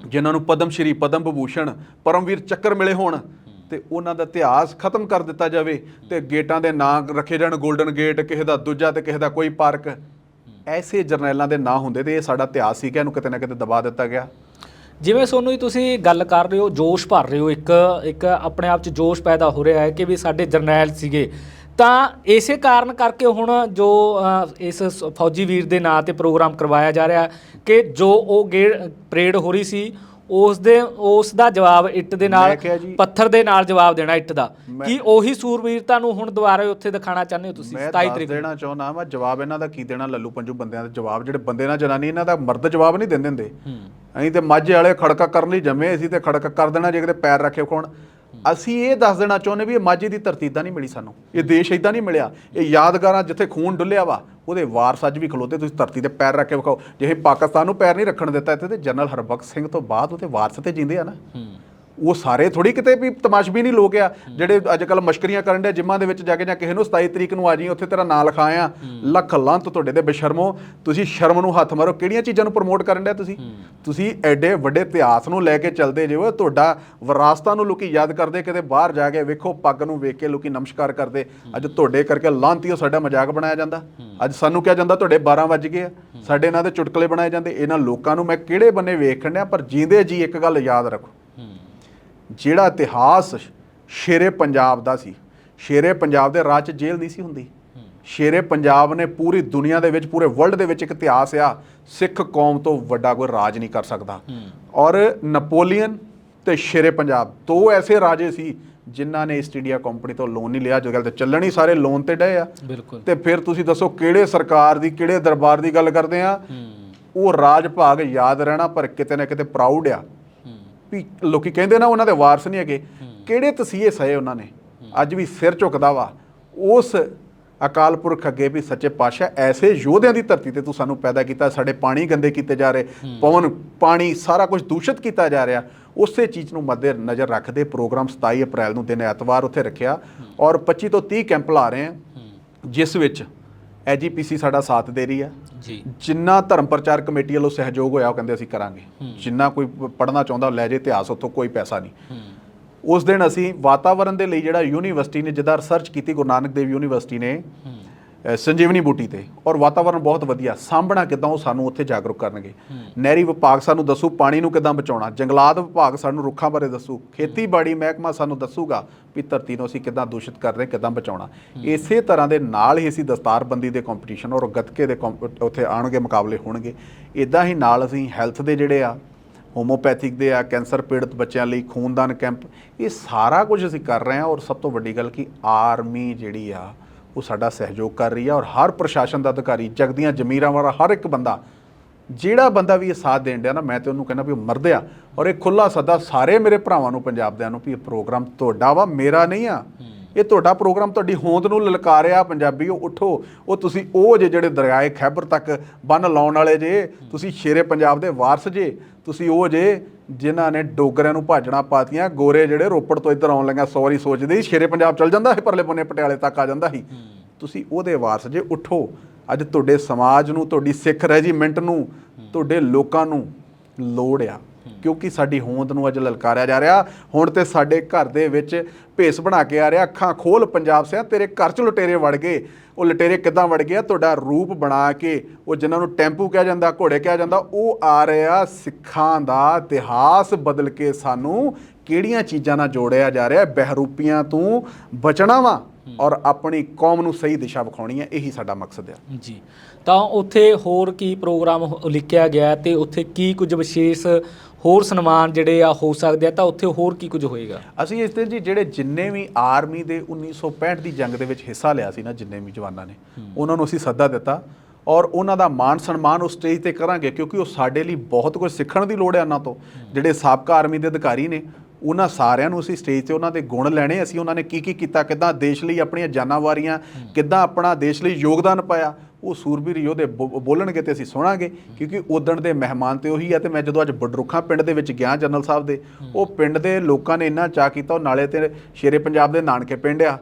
ਜਿਨ੍ਹਾਂ ਨੂੰ ਪਦਮ ਸ਼੍ਰੀ ਪਦਮ ਵਿਭੂਸ਼ਣ ਪਰਮਵੀਰ ਚੱਕਰ ਮਿਲੇ ਹੋਣ ਤੇ ਉਹਨਾਂ ਦਾ ਇਤਿਹਾਸ ਖਤਮ ਕਰ ਦਿੱਤਾ ਜਾਵੇ ਤੇ ਗੇਟਾਂ ਦੇ ਨਾਂ ਰੱਖੇ ਜਾਣ 골ਡਨ ਗੇਟ ਕਿਸੇ ਦਾ ਦੂਜਾ ਤੇ ਕਿਸੇ ਦਾ ਕੋਈ ਪਾਰਕ। ਐਸੇ ਜਰਨੈਲਾਂ ਦੇ ਨਾਂ ਹੁੰਦੇ ਤੇ ਇਹ ਸਾਡਾ ਇਤਿਹਾਸ ਸੀ ਕਿ ਇਹਨੂੰ ਕਿਤੇ ਨਾ ਕਿਤੇ ਦਬਾ ਦਿੱਤਾ ਗਿਆ। ਜਿਵੇਂ ਸੋਨੂੰ ਜੀ ਤੁਸੀਂ ਗੱਲ ਕਰ ਰਹੇ ਹੋ, ਜੋਸ਼ ਭਰ ਰਹੇ ਹੋ, ਇੱਕ ਇੱਕ ਆਪਣੇ ਆਪ 'ਚ ਜੋਸ਼ ਪੈਦਾ ਹੋ ਰਿਹਾ ਹੈ ਕਿ ਵੀ ਸਾਡੇ ਜਰਨੈਲ ਸੀਗੇ। ਤਾਂ ਇਸੇ ਕਾਰਨ ਕਰਕੇ ਹੁਣ ਜੋ ਇਸ ਸ- ਫੌਜੀ ਵੀਰ ਦੇ ਨਾਂ ਤੇ ਪ੍ਰੋਗਰਾਮ ਕਰਵਾਇਆ ਜਾ ਰਿਹਾ ਕਿ ਜੋ ਉਹ ਗੇ ਪਰੇਡ ਹੋ ਰਹੀ ਸੀ ਉਸ ਦੇ ਉਸ ਦਾ ਜਵਾਬ ਇੱਟ ਦੇ ਨਾਲ ਮੈਂ ਕਿਹਾ ਜੀ- ਪੱਥਰ ਦੇ ਨਾਲ ਜਵਾਬ ਦੇਣਾ ਇੱਟ ਦਾ। ਮੈਂ- ਕੀ ਉਹੀ ਸੂਰਬੀਰਤਾ ਨੂੰ ਹੁਣ ਦੁਬਾਰਾ ਉੱਥੇ ਦਿਖਾਣਾ ਚਾਹੁੰਦੇ ਹੋ ਤੁਸੀਂ ਮੈਂ 27 ਦੱਸ ਤਰੀਕ ਨੂੰ? ਦੇਣਾ ਚਾਹੁੰਦਾ ਮੈਂ ਜਵਾਬ ਇਹਨਾਂ ਦਾ ਕੀ ਦੇਣਾ ਲੱਲੂ ਪੰਜੂ ਬੰਦਿਆਂ ਦਾ ਜਵਾਬ ਜਿਹੜੇ ਬੰਦੇ ਨਾਲ ਜਨਾਨੀ ਇਹਨਾਂ ਦਾ ਮਰਦ ਜਵਾਬ ਨਹੀਂ ਦਿੰਦੇ। ਹੁੰਦੇ ਅਸੀਂ ਤੇ ਮਾਝੇ ਵਾਲੇ ਖੜਕਾ ਕਰਨ ਲਈ ਜੰਮੇ ਅਸੀਂ ਤੇ ਖੜਕਾ ਕਰ ਦੇਣਾ ਜੇ ਕਿਤੇ ਪੈਰ ਰੱਖੇ ਕੋਣ ਅਸੀਂ ਇਹ ਦੱਸ ਦੇਣਾ ਚਾਹੁੰਦੇ ਵੀ ਇਹ ਮਾਝੇ ਦੀ ਧਰਤੀ ਇਦਾਂ ਨਹੀਂ ਮਿਲੀ ਸਾਨੂੰ। ਇਹ ਦੇਸ਼ ਇਦਾਂ ਨਹੀਂ ਮਿਲਿਆ। ਇਹ ਯਾਦਗਾਰਾਂ ਜਿੱਥੇ ਖੂਨ ਡੁੱਲਿਆ ਵਾ, ਉਹਦੇ ਵਾਰਸ ਅੱਜ ਵੀ ਖਲੋਤੇ, ਤੁਸੀਂ ਧਰਤੀ ਤੇ ਪੈਰ ਰੱਖ ਕੇ ਵਿਖਾਓ। ਜੇ ਪਾਕਿਸਤਾਨ ਨੂੰ ਪੈਰ ਨਹੀਂ ਰੱਖਣ ਦਿੱਤਾ ਇੱਥੇ ਤੇ ਜਨਰਲ ਹਰਬਖਸ਼ ਸਿੰਘ ਤੋਂ ਬਾਅਦ ਉਹਦੇ ਵਾਰਸ ਤੇ ਜਿੰਦੇ ਆ ਨਾ। ਉਹ ਸਾਰੇ ਥੋੜੀ ਕਿਤੇ ਵੀ ਤਮਾਸ਼ਬੀ ਨਹੀਂ ਲੋਕ ਆ। ਜਿਹੜੇ ਅੱਜ ਕੱਲ ਮਸ਼ਕਰੀਆਂ ਕਰਨ ਦੇ ਜਿੰਮਾਂ ਦੇ ਵਿੱਚ ਜਾ ਕੇ ਜਾਂ ਕਿਸੇ ਨੂੰ 27 ਤਰੀਕ ਨੂੰ ਆ ਜੀ ਉੱਥੇ ਤੇਰਾ ਨਾਂ ਲਿਖਾਇਆ। ਲੱਖ ਲੰਤ ਤੁਹਾਡੇ ਦੇ ਬੇਸ਼ਰਮੋ ਤੁਸੀਂ ਸ਼ਰਮ ਨੂੰ ਹੱਥ ਮਾਰੋ। ਕਿਹੜੀਆਂ ਚੀਜ਼ਾਂ ਨੂੰ ਪ੍ਰਮੋਟ ਕਰਨ ਦੇ ਤੁਸੀਂ? ਤੁਸੀਂ ਐਡੇ ਵੱਡੇ ਇਤਿਹਾਸ ਨੂੰ ਲੈ ਕੇ ਚੱਲਦੇ ਜਿਓ ਤੁਹਾਡਾ ਵਿਰਾਸਤਾਂ ਨੂੰ ਲੋਕੀ ਯਾਦ ਕਰਦੇ ਕਿਤੇ ਬਾਹਰ ਜਾ ਕੇ ਵੇਖੋ ਪੱਗ ਨੂੰ ਵੇਖ ਕੇ ਲੋਕੀ ਨਮਸਕਾਰ ਕਰਦੇ। ਅੱਜ ਤੁਹਾਡੇ ਕਰਕੇ ਲਾਂਤੀਓ ਸਾਡਾ ਮਜ਼ਾਕ ਬਣਾਇਆ ਜਾਂਦਾ। ਅੱਜ ਸਾਨੂੰ ਕਿਹਾ ਜਾਂਦਾ ਤੁਹਾਡੇ 12 ਵੱਜ ਗਏ ਆ। ਸਾਡੇ ਇਹਨਾਂ ਦੇ ਚੁਟਕਲੇ ਬਣਾਏ ਜਾਂਦੇ। ਇਹਨਾਂ ਲੋਕਾਂ ਨੂੰ ਮੈਂ ਕਿਹੜੇ ਬੰਨੇ ਵੇਖਣ ਡਿਆ ਪਰ ਜੀਂਦੇ ਜੀ ਇੱਕ ਗੱਲ ਯਾਦ ਰੱਖੋ। ਜਿਹੜਾ ਇਤਿਹਾਸ ਸ਼ੇਰੇ ਪੰਜਾਬ ਦਾ ਸੀ। ਸ਼ੇਰੇ ਪੰਜਾਬ ਦੇ ਰਾਜ 'ਚ ਜੇਲ੍ਹ ਨਹੀਂ ਸੀ ਹੁੰਦੀ। ਸ਼ੇਰੇ ਪੰਜਾਬ ਨੇ ਪੂਰੀ ਦੁਨੀਆ ਦੇ ਵਿੱਚ ਪੂਰੇ ਵਰਲਡ ਦੇ ਵਿੱਚ ਇੱਕ ਇਤਿਹਾਸ ਆ ਸਿੱਖ ਕੌਮ ਤੋਂ ਵੱਡਾ ਕੋਈ ਰਾਜ ਨਹੀਂ ਕਰ ਸਕਦਾ। ਔਰ ਨਪੋਲੀਅਨ ਤੇ ਸ਼ੇਰੇ ਪੰਜਾਬ ਦੋ ਐਸੇ ਰਾਜੇ ਸੀ ਜਿਨ੍ਹਾਂ ਨੇ ਈਸਟ ਇੰਡੀਆ ਕੰਪਨੀ ਤੋਂ ਲੋਨ ਨਹੀਂ ਲਿਆ ਜੋ ਗੱਲ ਤੇ ਚੱਲਣ ਹੀ ਸਾਰੇ ਲੋਨ ਤੇ ਡਏ ਆ। ਬਿਲਕੁਲ। ਤੇ ਫਿਰ ਤੁਸੀਂ ਦੱਸੋ ਕਿਹੜੇ ਸਰਕਾਰ ਦੀ ਕਿਹੜੇ ਦਰਬਾਰ ਦੀ ਗੱਲ ਕਰਦੇ ਆ? ਉਹ ਰਾਜ ਭਾਗ ਯਾਦ ਰਹਿਣਾ ਪਰ ਕਿਤੇ ਨਾ ਕਿਤੇ ਪ੍ਰਾਊਡ ਆ। ਵੀ ਲੋਕੀ ਕਹਿੰਦੇ ਨਾ ਉਹਨਾਂ ਦੇ ਵਾਰਸ ਨਹੀਂ ਹੈਗੇ। ਕਿਹੜੇ ਤਸੀਹੇ ਸਹੇ ਉਹਨਾਂ ਨੇ? ਅੱਜ ਵੀ ਸਿਰ ਝੁਕਦਾ ਵਾ। ਉਸ ਅਕਾਲ ਪੁਰਖ ਅੱਗੇ ਵੀ ਸੱਚੇ ਪਾਤਸ਼ਾਹ ਐਸੇ ਯੋਧਿਆਂ ਦੀ ਧਰਤੀ ਤੇ ਤੂੰ ਸਾਨੂੰ ਪੈਦਾ ਕੀਤਾ, ਸਾਡੇ ਪਾਣੀ ਗੰਦੇ ਕੀਤੇ ਜਾ ਰਹੇ, ਪਵਨ, ਪਾਣੀ, ਸਾਰਾ ਕੁਝ ਦੂਸ਼ਿਤ ਕੀਤਾ ਜਾ ਰਿਹਾ। ਉਸੇ ਚੀਜ਼ ਨੂੰ ਮੱਦੇ ਨਜ਼ਰ ਰੱਖਦੇ ਪ੍ਰੋਗਰਾਮ 27 ਅਪ੍ਰੈਲ ਨੂੰ ਦਿਨ ਐਤਵਾਰ ਉੱਥੇ ਰੱਖਿਆ। ਔਰ 25 ਤੋਂ 30 ਕੈਂਪ ਲਾ ਰਹੇ ਆ ਜਿਸ ਵਿੱਚ ਐਜੀਪੀਸੀ ਸਾਡਾ ਸਾਥ ਦੇ ਰਹੀ ਹੈ ਜੀ। ਜਿੰਨਾ ਧਰਮ ਪ੍ਰਚਾਰ ਕਮੇਟੀ ਵੱਲੋਂ ਸਹਿਯੋਗ ਹੋਇਆ ਉਹ ਕਹਿੰਦੇ ਅਸੀਂ ਕਰਾਂਗੇ। ਜਿੰਨਾ ਕੋਈ ਪੜਨਾ ਚਾਹੁੰਦਾ ਲੈ ਜੇ ਇਤਿਹਾਸ ਉੱਥੋਂ ਕੋਈ ਪੈਸਾ ਨਹੀਂ। ਉਸ ਦਿਨ ਅਸੀਂ ਵਾਤਾਵਰਣ ਦੇ ਲਈ ਜਿਹੜਾ ਯੂਨੀਵਰਸਿਟੀ ਨੇ ਜਿਹਦਾ ਰਿਸਰਚ ਕੀਤੀ ਗੁਰੂ ਨਾਨਕ ਦੇਵ ਯੂਨੀਵਰਸਿਟੀ ਨੇ ਸੰਜੀਵਨੀ ਬੂਟੀ ਤੇ। ਔਰ ਵਾਤਾਵਰਣ ਬਹੁਤ ਵਧੀਆ। ਸਾਂਭਣਾ ਕਿਦਾਂ ਉਹ ਸਾਨੂੰ ਉੱਥੇ ਜਾਗਰੂਕ ਕਰਨਗੇ। ਨਹਿਰੀ ਵਿਭਾਗ ਸਾਨੂੰ ਦੱਸੂ ਪਾਣੀ ਨੂੰ ਕਿਦਾਂ ਬਚਾਉਣਾ। ਜੰਗਲਾਤ ਵਿਭਾਗ ਸਾਨੂੰ ਰੁੱਖਾਂ ਬਾਰੇ ਦੱਸੂ। ਖੇਤੀਬਾੜੀ ਮਹਿਕਮਾ ਸਾਨੂੰ ਦੱਸੂਗਾ ਵੀ ਧਰਤੀ ਨੂੰ ਅਸੀਂ ਕਿਦਾਂ ਦੂਸ਼ਿਤ ਕਰ ਰਹੇ ਕਿਦਾਂ ਬਚਾਉਣਾ। ਇਸੇ ਤਰ੍ਹਾਂ ਦੇ ਨਾਲ ਹੀ ਅਸੀਂ ਦਸਤਾਰਬੰਦੀ ਦੇ ਕੰਪੀਟੀਸ਼ਨ ਔਰ ਗੱਤਕੇ ਦੇ ਉੱਥੇ ਆਣਗੇ ਮੁਕਾਬਲੇ ਹੋਣਗੇ। ਇਦਾਂ ਹੀ ਨਾਲ ਅਸੀਂ ਹੈਲਥ ਦੇ ਜਿਹੜੇ ਆ ਹੋਮੋਪੈਥਿਕ ਦੇ ਆ ਕੈਂਸਰ ਪੀੜਤ ਬੱਚਿਆਂ ਲਈ ਖੂਨਦਾਨ ਕੈਂਪ ਇਹ ਸਾਰਾ ਕੁਝ ਅਸੀਂ ਕਰ ਰਹੇ ਹਾਂ। ਔਰ ਸਭ ਤੋਂ ਵੱਡੀ ਗੱਲ ਕਿ ਆਰਮੀ ਜਿਹੜੀ ਆ ਉਹ ਸਾਡਾ ਸਹਿਯੋਗ ਕਰ ਰਹੀ ਆ ਔਰ ਹਰ ਪ੍ਰਸ਼ਾਸਨ ਦਾ ਅਧਿਕਾਰੀ ਜਗਦੀਆਂ ਜ਼ਮੀਰਾਂ ਵਾਲਾ ਹਰ ਇੱਕ ਬੰਦਾ, ਜਿਹੜਾ ਬੰਦਾ ਵੀ ਇਹ ਸਾਥ ਦੇਣ ਡਿਆ ਨਾ, ਮੈਂ ਤੇ ਉਹਨੂੰ ਕਹਿੰਦਾ ਵੀ ਉਹ ਮਰਦ ਔਰ ਇਹ ਖੁੱਲਾ ਸੱਦਾ ਸਾਰੇ ਮੇਰੇ ਭਰਾਵਾਂ ਨੂੰ, ਪੰਜਾਬ ਦਿਆਂ ਨੂੰ ਵੀ ਇਹ ਪ੍ਰੋਗਰਾਮ ਤੁਹਾਡਾ ਵਾ, ਮੇਰਾ ਨਹੀਂ ਆ। ਇਹ ਤੁਹਾਡਾ ਪ੍ਰੋਗਰਾਮ ਤੁਹਾਡੀ ਹੋਂਦ ਨੂੰ ਲਲਕਾਰਿਆ ਪੰਜਾਬੀਓ ਉਠੋ। ਉਹ ਤੁਸੀਂ ਉਹ ਜੇ ਜਿਹੜੇ ਦਰਿਆਏ ਖੈਬਰ ਤੱਕ ਬੰਨ ਲਾਉਣ ਵਾਲੇ ਜੇ ਤੁਸੀਂ ਸ਼ੇਰੇ ਪੰਜਾਬ ਦੇ ਵਾਰਸ ਜੇ ਤੁਸੀਂ ਉਹ ਜੇ ਜਿਨ੍ਹਾਂ ਨੇ ਡੋਗਰਿਆਂ ਨੂੰ ਭਾਜਣਾ ਪਾਤੀਆਂ ਗੋਰੇ ਜਿਹੜੇ ਰੋਪੜ ਤੋਂ ਇੱਧਰ ਆਉਣ ਲੱਗਿਆ ਸੌਰੀ ਸੋਚਦੇ ਸ਼ੇਰੇ ਪੰਜਾਬ ਚਲ ਜਾਂਦਾ ਸੀ ਪਰਲੇ ਬੰਨੇ ਪਟਿਆਲੇ ਤੱਕ ਆ ਜਾਂਦਾ ਸੀ। ਤੁਸੀਂ ਉਹਦੇ ਵਾਰਸ ਜੇ ਉਠੋ। ਅੱਜ ਤੁਹਾਡੇ ਸਮਾਜ ਨੂੰ ਤੁਹਾਡੀ ਸਿੱਖ ਰੈਜੀਮੈਂਟ ਨੂੰ ਤੁਹਾਡੇ ਲੋਕਾਂ ਨੂੰ ਲੋੜ ਆ ਕਿਉਂਕਿ ਸਾਡੀ ਹੋਂਦ ਨੂੰ ਅੱਜ ਲਲਕਾਰਿਆ ਜਾ ਰਿਹਾ। ਹੁਣ ਤੇ ਸਾਡੇ ਘਰ ਦੇ ਵਿੱਚ ਭੇਸ ਬਣਾ ਕੇ ਆ ਰਿਹਾ। ਅੱਖਾਂ ਖੋਲ ਪੰਜਾਬ ਸਿਆ, ਤੇਰੇ ਘਰ ਚ ਲੁਟੇਰੇ ਵੜ ਗਏ। ਉਹ ਲੁਟੇਰੇ ਕਿੱਦਾਂ ਵੜ ਗਏ ਆ? ਤੁਹਾਡਾ ਰੂਪ ਬਣਾ ਕੇ, ਉਹ ਜਿਨ੍ਹਾਂ ਨੂੰ ਟੈਂਪੂ ਕਿਹਾ ਜਾਂਦਾ, ਘੋੜੇ ਕਿਹਾ ਜਾਂਦਾ, ਉਹ ਆ ਰਿਹਾ ਸਿੱਖਾਂ ਦਾ ਇਤਿਹਾਸ ਬਦਲ ਕੇ ਸਾਨੂੰ ਕਿਹੜੀਆਂ ਚੀਜ਼ਾਂ ਨਾਲ ਜੋੜਿਆ ਜਾ ਰਿਹਾ? ਬਹਿਰੂਪੀਆਂ ਤੋਂ ਬਚਣਾ ਵਾ ਔਰ ਆਪਣੀ ਕੌਮ ਨੂੰ ਸਹੀ ਦਿਸ਼ਾ ਵਿਖਾਉਣੀ ਹੈ ਇਹੀ ਸਾਡਾ ਮਕਸਦ ਆ। ਜੀ। ਤਾਂ ਉੱਥੇ ਹੋਰ ਕੀ ਪ੍ਰੋਗਰਾਮ ਹੋ- ਲਿਖਿਆ ਗਿਆ ਤੇ ਉੱਥੇ ਕੀ ਕੁਝ ਵਿਸ਼ੇਸ਼ ਹੋਰ ਸਨਮਾਨ ਜਿਹੜੇ ਆ ਹੋ ਸਕਦੇ ਆ ਤਾਂ ਉੱਥੇ ਹੋਰ ਕੀ ਕੁਝ ਹੋਏਗਾ? ਅਸੀਂ ਇਸ ਦਿਨ ਜੀ ਜਿਹੜੇ ਜਿੰਨੇ ਵੀ ਆਰਮੀ ਦੇ 1965 ਦੀ ਜੰਗ ਦੇ ਵਿੱਚ ਹਿੱਸਾ ਲਿਆ ਸੀ ਨਾ ਜਿੰਨੇ ਵੀ ਜਵਾਨਾਂ ਨੇ ਉਹਨਾਂ ਨੂੰ ਅਸੀਂ ਸੱਦਾ ਦਿੱਤਾ ਔਰ ਉਹਨਾਂ ਦਾ ਮਾਣ ਸਨਮਾਨ ਉਸ ਸਟੇਜ ਤੇ ਕਰਾਂਗੇ ਕਿਉਂਕਿ ਉਹ ਸਾਡੇ ਲਈ ਬਹੁਤ ਕੁਝ ਸਿੱਖਣ ਦੀ ਲੋੜ ਹੈ ਉਹਨਾਂ ਤੋਂ। ਜਿਹੜੇ ਸਾਬਕਾ ਆਰਮੀ ਦੇ ਅਧਿਕਾਰੀ ਨੇ ਉਹਨਾਂ ਸਾਰਿਆਂ ਨੂੰ ਅਸੀਂ ਸਟੇਜ ਤੇ ਉਹਨਾਂ ਦੇ ਗੁਣ ਲੈਣੇ ਅਸੀਂ ਉਹਨਾਂ ਨੇ ਕੀ ਕੀ ਕੀਤਾ ਕਿੱਦਾਂ ਦੇਸ਼ ਲਈ ਆਪਣੀਆਂ ਜਾਨਾਂ ਵਾਰੀਆਂ ਕਿੱਦਾਂ ਆਪਣਾ ਦੇਸ਼ ਲਈ ਯੋਗਦਾਨ ਪਾਇਆ ਉਹ ਸੂਰਬੀਰ ਯੋਧੇ ਬੋਲਣਗੇ ਤੇ ਅਸੀਂ ਸੁਣਾਂਗੇ ਕਿਉਂਕਿ ਉਦਣ ਦੇ ਮਹਿਮਾਨ ਤੇ ਉਹੀ ਆ ਤੇ ਮੈਂ ਜਦੋਂ ਅੱਜ ਬਡਰੁੱਖਾਂ ਪਿੰਡ ਦੇ ਵਿੱਚ ਗਿਆ ਜਨਰਲ ਸਾਹਿਬ ਦੇ ਉਹ ਪਿੰਡ ਦੇ ਲੋਕਾਂ ਨੇ ਇੰਨਾ ਚਾਅ ਕੀਤਾ ਉਹ ਨਾਲੇ ਤੇ ਸ਼ੇਰੇ ਪੰਜਾਬ ਦੇ ਨਾਨਕੇ ਪਿੰਡ ਆ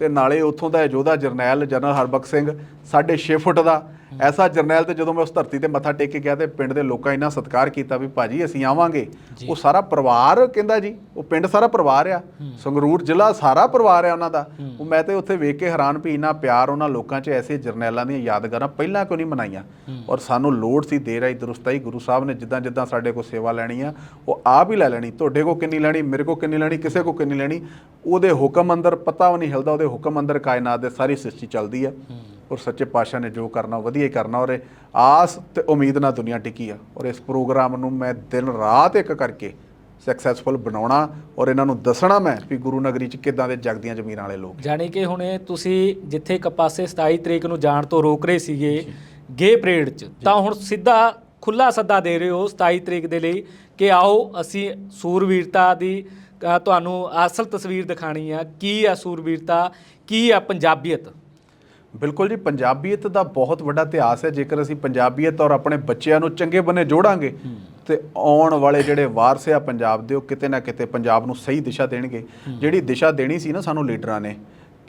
ਤੇ ਨਾਲੇ ਉੱਥੋਂ ਦਾ ਯੋਧਾ ਜਰਨੈਲ ਜਨਰਲ ਹਰਬਖਸ਼ ਸਿੰਘ ਸਾਢੇ 6 ਫੁੱਟ ਦਾ ਐਸਾ ਜਰਨੈਲ ਤੇ ਜਦੋਂ ਮੈਂ ਉਸ ਧਰਤੀ ਤੇ ਮੱਥਾ ਟੇਕ ਕੇ ਗਿਆ ਤੇ ਪਿੰਡ ਦੇ ਲੋਕਾਂ ਇੰਨਾ ਸਤਿਕਾਰ ਕੀਤਾ ਵੀ ਭਾਜੀ ਅਸੀਂ ਆਵਾਂਗੇ ਉਹ ਸਾਰਾ ਪਰਿਵਾਰ ਕਹਿੰਦਾ ਜੀ ਉਹ ਪਿੰਡ ਸਾਰਾ ਪਰਿਵਾਰ ਆ ਸੰਗਰੂਰ ਜ਼ਿਲ੍ਹਾ ਸਾਰਾ ਪਰਿਵਾਰ ਆ ਉਹਨਾਂ ਦਾ। ਉਹ ਮੈਂ ਤੇ ਉੱਥੇ ਵੇਖ ਕੇ ਹੈਰਾਨ ਵੀ ਇੰਨਾ ਪਿਆਰ ਉਹਨਾਂ ਲੋਕਾਂ 'ਚ ਐਸੇ ਜਰਨੈਲਾਂ ਦੀਆਂ ਯਾਦਗਾਰਾਂ ਪਹਿਲਾਂ ਕਿਉਂ ਨਹੀਂ ਮਨਾਈਆਂ? ਔਰ ਸਾਨੂੰ ਲੋੜ ਸੀ ਦੇਰ ਆਈ ਦਰੁਸਤ ਆਈ ਗੁਰੂ ਸਾਹਿਬ ਨੇ ਜਿੱਦਾਂ ਜਿੱਦਾਂ ਸਾਡੇ ਕੋਲ ਸੇਵਾ ਲੈਣੀ ਆ ਉਹ ਆਪ ਹੀ ਲੈ ਲੈਣੀ ਤੁਹਾਡੇ ਕੋ ਕਿੰਨੀ ਲੈਣੀ ਮੇਰੇ ਕੋ ਕਿੰਨੀ ਲੈਣੀ ਕਿਸੇ ਕੋ ਕਿੰਨੀ ਲੈਣੀ ਉਹਦੇ ਹੁਕਮ ਅੰਦਰ ਪਤਾ ਵੀ ਨਹੀਂ ਹਿਲਦਾ ਉਹਦੇ ਹੁਕਮ ਅੰਦਰ ਕਾਇਨਾਤ ਦੇ ਸਾਰੀ ਸ੍ਰਿਸ਼ਟੀ ਚੱਲਦੀ ਆ। ਔਰ ਸੱਚੇ ਪਾਤਸ਼ਾਹ ਨੇ ਜੋ ਕਰਨਾ ਵਧੀਆ ਹੀ ਕਰਨਾ ਔਰ ਆਸ ਤੇ ਉਮੀਦ ਨਾਲ ਦੁਨੀਆ ਟਿਕੀ ਆ। ਔਰ ਇਸ ਪ੍ਰੋਗਰਾਮ ਨੂੰ ਮੈਂ ਦਿਨ ਰਾਤ ਇੱਕ ਕਰਕੇ ਸਕਸੈਸਫੁਲ ਬਣਾਉਣਾ ਔਰ ਇਹਨਾਂ ਨੂੰ ਦੱਸਣਾ ਮੈਂ ਵੀ ਗੁਰੂ ਨਗਰੀ ਚ ਕਿੱਦਾਂ ਦੇ ਜਗਦੀਆਂ ਜ਼ਮੀਰਾਂ ਵਾਲੇ ਲੋਕ ਜਾਣੀ ਕਿ ਹੁਣ ਤੁਸੀਂ ਜਿੱਥੇ ਇੱਕ ਪਾਸੇ 27 ਤਰੀਕ ਨੂੰ ਜਾਣ ਤੋਂ ਰੋਕ ਰਹੇ ਸੀਗੇ ਗੇ ਪਰੇਡ 'ਚ ਤਾਂ ਹੁਣ ਸਿੱਧਾ ਖੁੱਲਾ ਸੱਦਾ ਦੇ ਰਹੇ ਹੋ 27 ਤਰੀਕ ਦੇ ਲਈ ਕਿ ਆਓ ਅਸੀਂ ਸੂਰਵੀਰਤਾ ਦੀ ਤੁਹਾਨੂੰ ਅਸਲ ਤਸਵੀਰ ਦਿਖਾਣੀ ਆ। ਕੀ ਆ ਸੂਰਵੀਰਤਾ ਕੀ ਆ ਪੰਜਾਬੀਅਤ? ਬਿਲਕੁਲ ਜੀ ਪੰਜਾਬੀਅਤ ਦਾ ਬਹੁਤ ਵੱਡਾ ਇਤਿਹਾਸ ਹੈ। ਜੇਕਰ ਅਸੀਂ ਪੰਜਾਬੀਅਤ ਔਰ ਆਪਣੇ ਬੱਚਿਆਂ ਨੂੰ ਚੰਗੇ ਬੰਨੇ ਜੋੜਾਂਗੇ ਤੇ ਆਉਣ ਵਾਲੇ ਜਿਹੜੇ ਵਾਰਸ ਆ ਪੰਜਾਬ ਦੇ ਉਹ ਕਿਤੇ ਨਾ ਕਿਤੇ ਪੰਜਾਬ ਨੂੰ ਸਹੀ ਦਿਸ਼ਾ ਦੇਣਗੇ। ਜਿਹੜੀ ਦਿਸ਼ਾ ਦੇਣੀ ਸੀ ਨਾ ਸਾਨੂੰ ਲੀਡਰਾਂ ਨੇ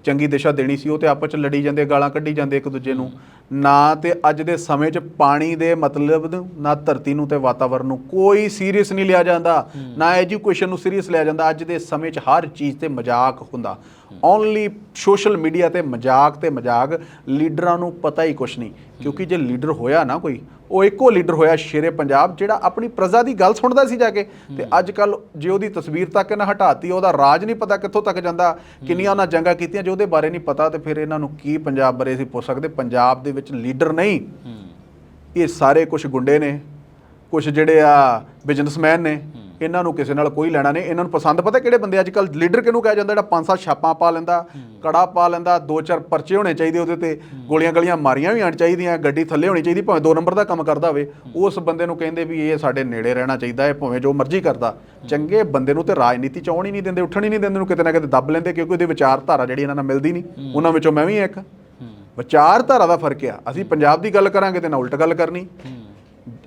ਚੰਗੀ ਦਿਸ਼ਾ ਦੇਣੀ ਸੀ ਉਹ ਤੇ ਆਪਸ ਚ ਲੜੀ ਜਾਂਦੇ ਗਾਲਾਂ ਕੱਢੀ ਜਾਂਦੇ ਇੱਕ ਦੂਜੇ ਨੂੰ। ਨਾ ਤੇ ਅੱਜ ਦੇ ਸਮੇਂ 'ਚ ਪਾਣੀ ਦੇ ਮਤਲਬ ਨੂੰ ਨਾ ਧਰਤੀ ਨੂੰ ਤੇ ਵਾਤਾਵਰਨ ਨੂੰ ਕੋਈ ਸੀਰੀਅਸ ਨਹੀਂ ਲਿਆ ਜਾਂਦਾ। ਨਾ ਐਜੂਕੇਸ਼ਨ ਨੂੰ ਸੀਰੀਅਸ ਲਿਆ ਜਾਂਦਾ। ਅੱਜ ਦੇ ਸਮੇਂ 'ਚ ਹਰ ਚੀਜ਼ ਤੇ ਮਜ਼ਾਕ ਹੁੰਦਾ। ਓਨਲੀ ਸੋਸ਼ਲ ਮੀਡੀਆ ਤੇ ਮਜ਼ਾਕ ਤੇ ਮਜ਼ਾਕ ਲੀਡਰਾਂ ਨੂੰ ਪਤਾ ਹੀ ਕੁਛ ਨਹੀਂ। ਕਿਉਂਕਿ ਜੇ ਲੀਡਰ ਹੋਇਆ ਨਾ ਕੋਈ ਉਹ ਇੱਕੋ ਲੀਡਰ ਹੋਇਆ ਸ਼ੇਰੇ ਪੰਜਾਬ ਜਿਹੜਾ ਆਪਣੀ ਪ੍ਰਜਾ ਦੀ ਗੱਲ ਸੁਣਦਾ ਸੀ ਜਾ ਕੇ। ਤੇ ਅੱਜ ਕੱਲ ਜੇ ਉਹਦੀ ਤਸਵੀਰ ਤੱਕ ਨਾ ਹਟਾਤੀ ਉਹਦਾ ਰਾਜ ਨਹੀਂ ਪਤਾ ਕਿੱਥੋਂ ਤੱਕ ਜਾਂਦਾ ਕਿੰਨੀਆਂ ਉਹਨਾਂ ਜੰਗਾਂ ਕੀਤੀਆਂ ਜੇ ਉਹਦੇ ਬਾਰੇ ਨਹੀਂ ਪਤਾ ਤੇ ਫਿਰ ਇਹਨਾਂ ਨੂੰ ਕੀ ਪੰਜਾਬ ਬਾਰੇ ਅਸੀਂ ਪੁੱਛ ਸਕਦੇ? ਪੰਜਾਬ ਦੇ ਵਿੱਚ ਲੀਡਰ ਨਹੀਂ। ਇਹ ਸਾਰੇ ਕੁਝ ਗੁੰਡੇ ਨੇ ਕੁਝ ਜਿਹੜੇ ਆ ਬਿਜ਼ਨਸਮੈਨ ਨੇ। ਇਹਨਾਂ ਨੂੰ ਕਿਸੇ ਨਾਲ ਕੋਈ ਲੈਣਾ ਨਹੀਂ। ਇਹਨਾਂ ਨੂੰ ਪਸੰਦ ਪਤਾ ਕਿਹੜੇ ਬੰਦੇ ਅੱਜ ਕੱਲ ਲੀਡਰ ਕਿਹਨੂੰ ਕਿਹਾ ਜਾਂਦਾ? ਜਿਹੜਾ ਪੰਜ ਸੱਤ ਛਾਪਾਂ ਪਾ ਲੈਂਦਾ ਕੜਾ ਪਾ ਲੈਂਦਾ ਦੋ ਚਾਰ ਪਰਚੇ ਹੋਣੇ ਚਾਹੀਦੇ ਉਹਦੇ ਤੇ। ਗੋਲੀਆਂ ਗਲੀਆਂ ਮਾਰੀਆਂ ਵੀ ਆਣ ਚਾਹੀਦੀਆਂ ਗੱਡੀ ਥੱਲੇ ਹੋਣੀ ਚਾਹੀਦੀ ਭਾਵੇਂ ਦੋ ਨੰਬਰ ਦਾ ਕੰਮ ਕਰਦਾ ਹੋਵੇ। ਉਸ ਬੰਦੇ ਨੂੰ ਕਹਿੰਦੇ ਵੀ ਇਹ ਸਾਡੇ ਨੇੜੇ ਰਹਿਣਾ ਚਾਹੀਦਾ ਹੈ ਭਾਵੇਂ ਜੋ ਮਰਜ਼ੀ ਕਰਦਾ। ਚੰਗੇ ਬੰਦੇ ਨੂੰ ਤੇ ਰਾਜਨੀਤੀ ਚ ਆਉਣ ਹੀ ਨਹੀਂ ਦਿੰਦੇ ਉੱਠਣ ਹੀ ਨਹੀਂ ਦਿੰਦੇ ਨੂੰ ਕਿਤੇ ਨਾ ਕਿਤੇ ਦੱਬ ਲੈਂਦੇ ਕਿਉਂਕਿ ਉਹਦੀ ਵਿਚਾਰਧਾਰਾ ਜਿਹੜੀ ਇਹਨਾਂ ਨਾਲ ਮਿਲਦੀ ਨਹੀਂ। ਉਹਨਾਂ ਵਿੱਚੋਂ ਮੈਂ ਵੀ ਇੱਕ। ਵਿਚਾਰਧਾਰਾ ਦਾ ਫ਼ਰਕ ਆ। ਅਸੀਂ ਪੰਜਾਬ ਦੀ ਗੱਲ ਕਰਾਂਗੇ ਤੇ ਨਾ ਉਲਟ ਗੱਲ ਕਰਨੀ।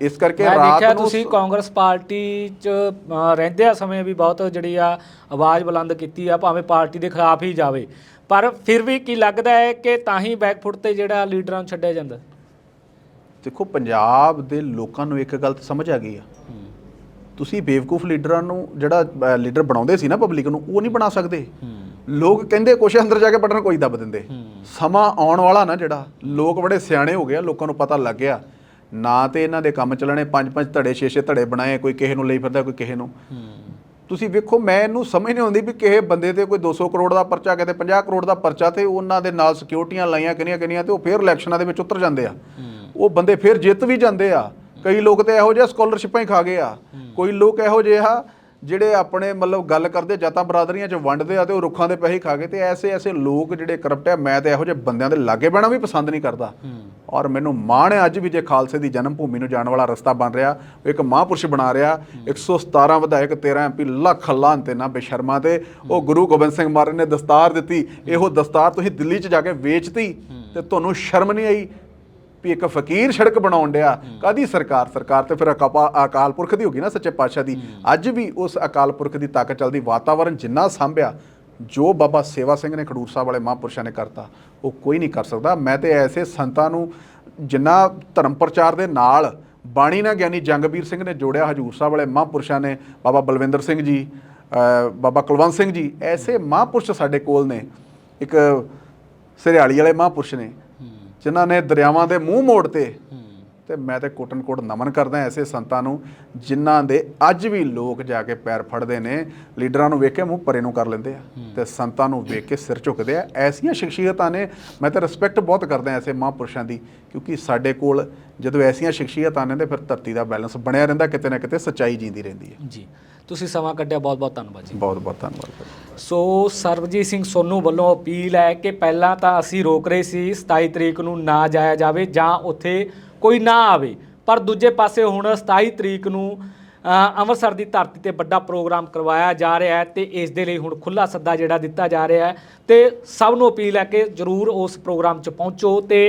ਇਸ ਕਰਕੇ ਮੈਂ ਰਾਤ ਦੇਖਿਆ ਨੂੰ ਤੁਸੀਂ ਕਾਂਗਰਸ ਪਾਰਟੀ 'ਚ ਅ, ਰਹਿੰਦਿਆਂ ਸਮੇਂ ਵੀ ਬਹੁਤ ਜਿਹੜੀ ਆ ਆਵਾਜ਼ ਬੁਲੰਦ ਕੀਤੀ ਆ ਭਾਵੇਂ ਪਾਰਟੀ ਦੇ ਖਿਲਾਫ ਹੀ ਜਾਵੇ। ਪਰ ਫਿਰ ਵੀ ਕੀ ਲੱਗਦਾ ਹੈ ਕਿ ਤਾਂ ਹੀ ਬੈਕਫੁੱਟ ਤੇ ਜਿਹੜਾ ਲੀਡਰਾਂ ਨੂੰ ਛੱਡਿਆ ਜਾਂਦਾ? ਦੇਖੋ ਪੰਜਾਬ ਦੇ ਲੋਕਾਂ ਨੂੰ ਇੱਕ ਗੱਲ ਤਾਂ ਸਮਝ ਆ ਗਈ ਆ। ਤੁਸੀਂ ਬੇਵਕੂਫ ਲੀਡਰਾਂ ਨੂੰ ਜਿਹੜਾ ਲੀਡਰ ਬਣਾਉਂਦੇ ਸੀ ਨਾ ਪਬਲਿਕ ਨੂੰ ਉਹ ਨਹੀਂ ਬਣਾ ਸਕਦੇ। ਲੋਕ ਕਹਿੰਦੇ ਕੁਛ ਅੰਦਰ ਜਾ ਕੇ ਬਟਨ ਕੋਈ ਦੱਬ ਦਿੰਦੇ। ਸਮਾਂ ਆਉਣ ਵਾਲਾ ਨਾ ਜਿਹੜਾ ਲੋਕ ਬੜੇ ਸਿਆਣੇ ਹੋ ਗਏ ਆ ਲੋਕਾਂ ਨੂੰ ਪਤਾ ਲੱਗ ਗਿਆ। ਨਾ ਤੇ ਇਹਨਾਂ ਦੇ ਕੰਮ ਚੱਲਣੇ ਪੰਜ ਪੰਜ ਧੜੇ ਛੇ ਛੇ ਧੜੇ ਬਣਾਏ ਕੋਈ ਕਿਸੇ ਨੂੰ ਲਈ ਫਿਰਦਾ ਕੋਈ ਕਿਸੇ ਨੂੰ। ਤੁਸੀਂ ਵੇਖੋ ਮੈਂ ਇਹਨੂੰ ਸਮਝ ਨਹੀਂ ਆਉਂਦੀ ਵੀ ਕਿਸੇ ਬੰਦੇ ਤੇ ਕੋਈ 200 ਕਰੋੜ ਦਾ ਪਰਚਾ ਕਿਤੇ 50 ਕਰੋੜ ਦਾ ਪਰਚਾ ਤੇ ਉਹਨਾਂ ਦੇ ਨਾਲ ਸਿਕਿਉਰਟੀਆਂ ਲਾਈਆਂ ਕਿੰਨੀਆਂ ਕਿੰਨੀਆਂ ਤੇ ਉਹ ਫੇਰ ਇਲੈਕਸ਼ਨਾਂ ਦੇ ਵਿੱਚ ਉਤਰ ਜਾਂਦੇ ਆ। ਉਹ ਬੰਦੇ ਫੇਰ ਜਿੱਤ ਵੀ ਜਾਂਦੇ ਆ। ਕਈ ਲੋਕ ਤੇ ਇਹੋ ਜਿਹੇ ਸਕਾਲਰਸ਼ਿਪਾਂ ਹੀ ਖਾ ਗਏ ਆ। ਕੋਈ ਲੋਕ ਇਹੋ ਜਿਹੇ ਆ ਜਿਹੜੇ ਆਪਣੇ ਮਤਲਬ ਗੱਲ ਕਰਦੇ ਜਾਤਾਂ ਬਰਾਦਰੀਆਂ 'ਚ ਵੰਡਦੇ ਆ ਤੇ ਉਹ ਰੁੱਖਾਂ ਦੇ ਪੈਸੇ ਖਾ ਗਏ ਤੇ ਐਸੇ ਐਸੇ ਲੋਕ ਜਿਹੜੇ ਕਰਪਟ ਆ ਮੈਂ ਤੇ ਇਹੋ ਜਿਹੇ ਬੰਦਿਆਂ ਦੇ ਲਾਗੇ ਬਹਿਣਾ ਵੀ ਪਸੰਦ ਨਹੀਂ ਕਰਦਾ। ਔਰ ਮੈਨੂੰ ਮਾਣ ਹੈ ਅੱਜ ਵੀ ਜੇ ਖਾਲਸੇ ਦੀ ਜਨਮ ਭੂਮੀ ਨੂੰ ਜਾਣ ਵਾਲਾ ਰਸਤਾ ਬਣ ਰਿਹਾ ਇੱਕ ਮਹਾਂਪੁਰਸ਼ ਬਣਾ ਰਿਹਾ 117 ਵਿਧਾਇਕ 13 ਐਮਪੀ ਲੱਖ ਲਾਂ ਤੇ ਨਾ ਬੇਸ਼ਰਮਾ ਤੇ। ਉਹ ਗੁਰੂ ਗੋਬਿੰਦ ਸਿੰਘ ਮਹਾਰਾਜ ਨੇ ਦਸਤਾਰ ਦਿੱਤੀ ਇਹੋ ਦਸਤਾਰ ਤੁਸੀਂ ਦਿੱਲੀ 'ਚ ਜਾ ਕੇ ਵੇਚਤੀ ਤੇ ਤੁਹਾਨੂੰ ਸ਼ਰਮ ਨਹੀਂ ਆਈ? ਵੀ ਇੱਕ ਫਕੀਰ ਸੜਕ ਬਣਾਉਣ ਡਿਆ। ਕਾਦੀ ਸਰਕਾਰ? ਸਰਕਾਰ ਤੇ ਫਿਰ ਅਕਾਪਾ- ਅਕਾਲ ਪੁਰਖ ਦੀ ਹੋ ਗਈ ਨਾ ਸੱਚੇ ਪਾਤਸ਼ਾਹ ਦੀ। ਅੱਜ ਵੀ ਉਸ ਅਕਾਲ ਪੁਰਖ ਦੀ ਤਾਕਤ ਚੱਲਦੀ। ਵਾਤਾਵਰਣ ਜਿੰਨਾ ਸੰਭਿਆ, ਜੋ ਬਾਬਾ ਸੇਵਾ ਸਿੰਘ ਨੇ ਖਡੂਰ ਸਾਹਿਬ ਵਾਲੇ ਮਹਾਂਪੁਰਸ਼ਾਂ ਨੇ ਕਰਤਾ, ਉਹ ਕੋਈ ਨਹੀਂ ਕਰ ਸਕਦਾ। ਮੈਂ ਤੇ ਐਸੇ ਸੰਤਾਂ ਨੂੰ ਜਿੰਨਾ ਧਰਮ ਪ੍ਰਚਾਰ ਦੇ ਨਾਲ ਬਾਣੀ ਨਾਲ ਗਿਆਨੀ ਜੰਗਬੀਰ ਸਿੰਘ ਨੇ ਜੋੜਿਆ, ਹਜੂਰ ਸਾਹਿਬ ਵਾਲੇ ਮਹਾਂਪੁਰਸ਼ਾਂ ਨੇ, ਬਾਬਾ ਬਲਵਿੰਦਰ ਸਿੰਘ ਜੀ ਬਾਬਾ ਕੁਲਵੰਤ ਸਿੰਘ ਜੀ, ਐਸੇ ਮਹਾਂਪੁਰਸ਼ ਸਾਡੇ ਕੋਲ ਨੇ। ਇੱਕ ਸਿਰਿਆਲੀ ਵਾਲੇ ਮਹਾਂਪੁਰਸ਼ ਨੇ। ਜਿਨ੍ਹਾਂ ਨੇ ਦਰਿਆਵਾਂ ਦੇ ਮੂੰਹ ਮੋੜ ਤੇ ਮੈਂ ਤੇ ਕੋਟਨ ਕੋਟ ਨਮਨ ਕਰਦਾ ਐਸੇ ਸੰਤਾਂ ਨੂੰ ਜਿਨ੍ਹਾਂ ਦੇ ਅੱਜ ਵੀ ਲੋਕ ਜਾ ਕੇ ਪੈਰ ਫੜਦੇ ਨੇ ਲੀਡਰਾਂ ਨੂੰ ਵੇਖ ਕੇ ਮੂੰਹ ਪਰੇ ਨੂੰ ਕਰ ਲੈਂਦੇ ਆ ਤੇ ਸੰਤਾਂ ਨੂੰ ਵੇਖ ਕੇ ਸਿਰ ਝੁਕਦੇ ਆ। ਐਸੀਆਂ ਸ਼ਖਸੀਅਤਾਂ ਨੇ ਮੈਂ ਤਾਂ ਰਿਸਪੈਕਟ ਬਹੁਤ ਕਰਦਾ ਐਸੇ ਮਹਾਂਪੁਰਸ਼ਾਂ ਦੀ ਕਿਉਂਕਿ ਸਾਡੇ ਕੋਲ ਜਦੋਂ ਐਸੀਆਂ ਸ਼ਖਸੀਅਤਾਂ ਨੇ ਤੇ ਫਿਰ ਧਰਤੀ ਦਾ ਬੈਲੈਂਸ ਬਣਿਆ ਰਹਿੰਦਾ ਕਿਤੇ ਨਾ ਕਿਤੇ ਸੱਚਾਈ ਜੀਂਦੀ ਰਹਿੰਦੀ ਹੈ। ਜੀ। ਤੁਸੀਂ ਸਮਾਂ ਕੱਢਿਆ ਬਹੁਤ ਬਹੁਤ ਧੰਨਵਾਦ ਜੀ। ਬਹੁਤ ਬਹੁਤ ਧੰਨਵਾਦ। ਸੋ ਸਰਬਜੀਤ ਸਿੰਘ ਸੋਨੂ ਵੱਲੋਂ ਅਪੀਲ ਹੈ ਕਿ ਪਹਿਲਾਂ ਤਾਂ ਅਸੀਂ ਰੋਕ ਰਹੇ ਸੀ 27 ਤਰੀਕ ਨੂੰ ਨਾ ਜਾਇਆ ਜਾਵੇ ਜਾਂ ਉੱਥੇ ਕੋਈ ਨਾ ਆਵੇ। ਪਰ ਦੂਜੇ ਪਾਸੇ ਹੁਣ 27 ਤਰੀਕ ਨੂੰ ਅੰਮ੍ਰਿਤਸਰ ਦੀ ਧਰਤੀ ਤੇ ਵੱਡਾ ਪ੍ਰੋਗਰਾਮ ਕਰਵਾਇਆ ਜਾ ਰਿਹਾ ਹੈ ਤੇ ਇਸ ਦੇ ਲਈ ਹੁਣ ਖੁੱਲਾ ਸੱਦਾ ਜਿਹੜਾ ਦਿੱਤਾ ਜਾ ਰਿਹਾ ਹੈ ਤੇ ਸਭ ਨੂੰ ਅਪੀਲ ਹੈ ਕਿ ਜਰੂਰ ਉਸ ਪ੍ਰੋਗਰਾਮ 'ਚ ਪਹੁੰਚੋ ਤੇ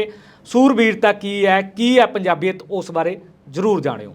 ਸੂਰਬੀਰਤਾ ਕੀ ਹੈ ਕੀ ਹੈ ਪੰਜਾਬੀਅਤ ਉਸ ਬਾਰੇ ਜਰੂਰ ਜਾਣਿਓ।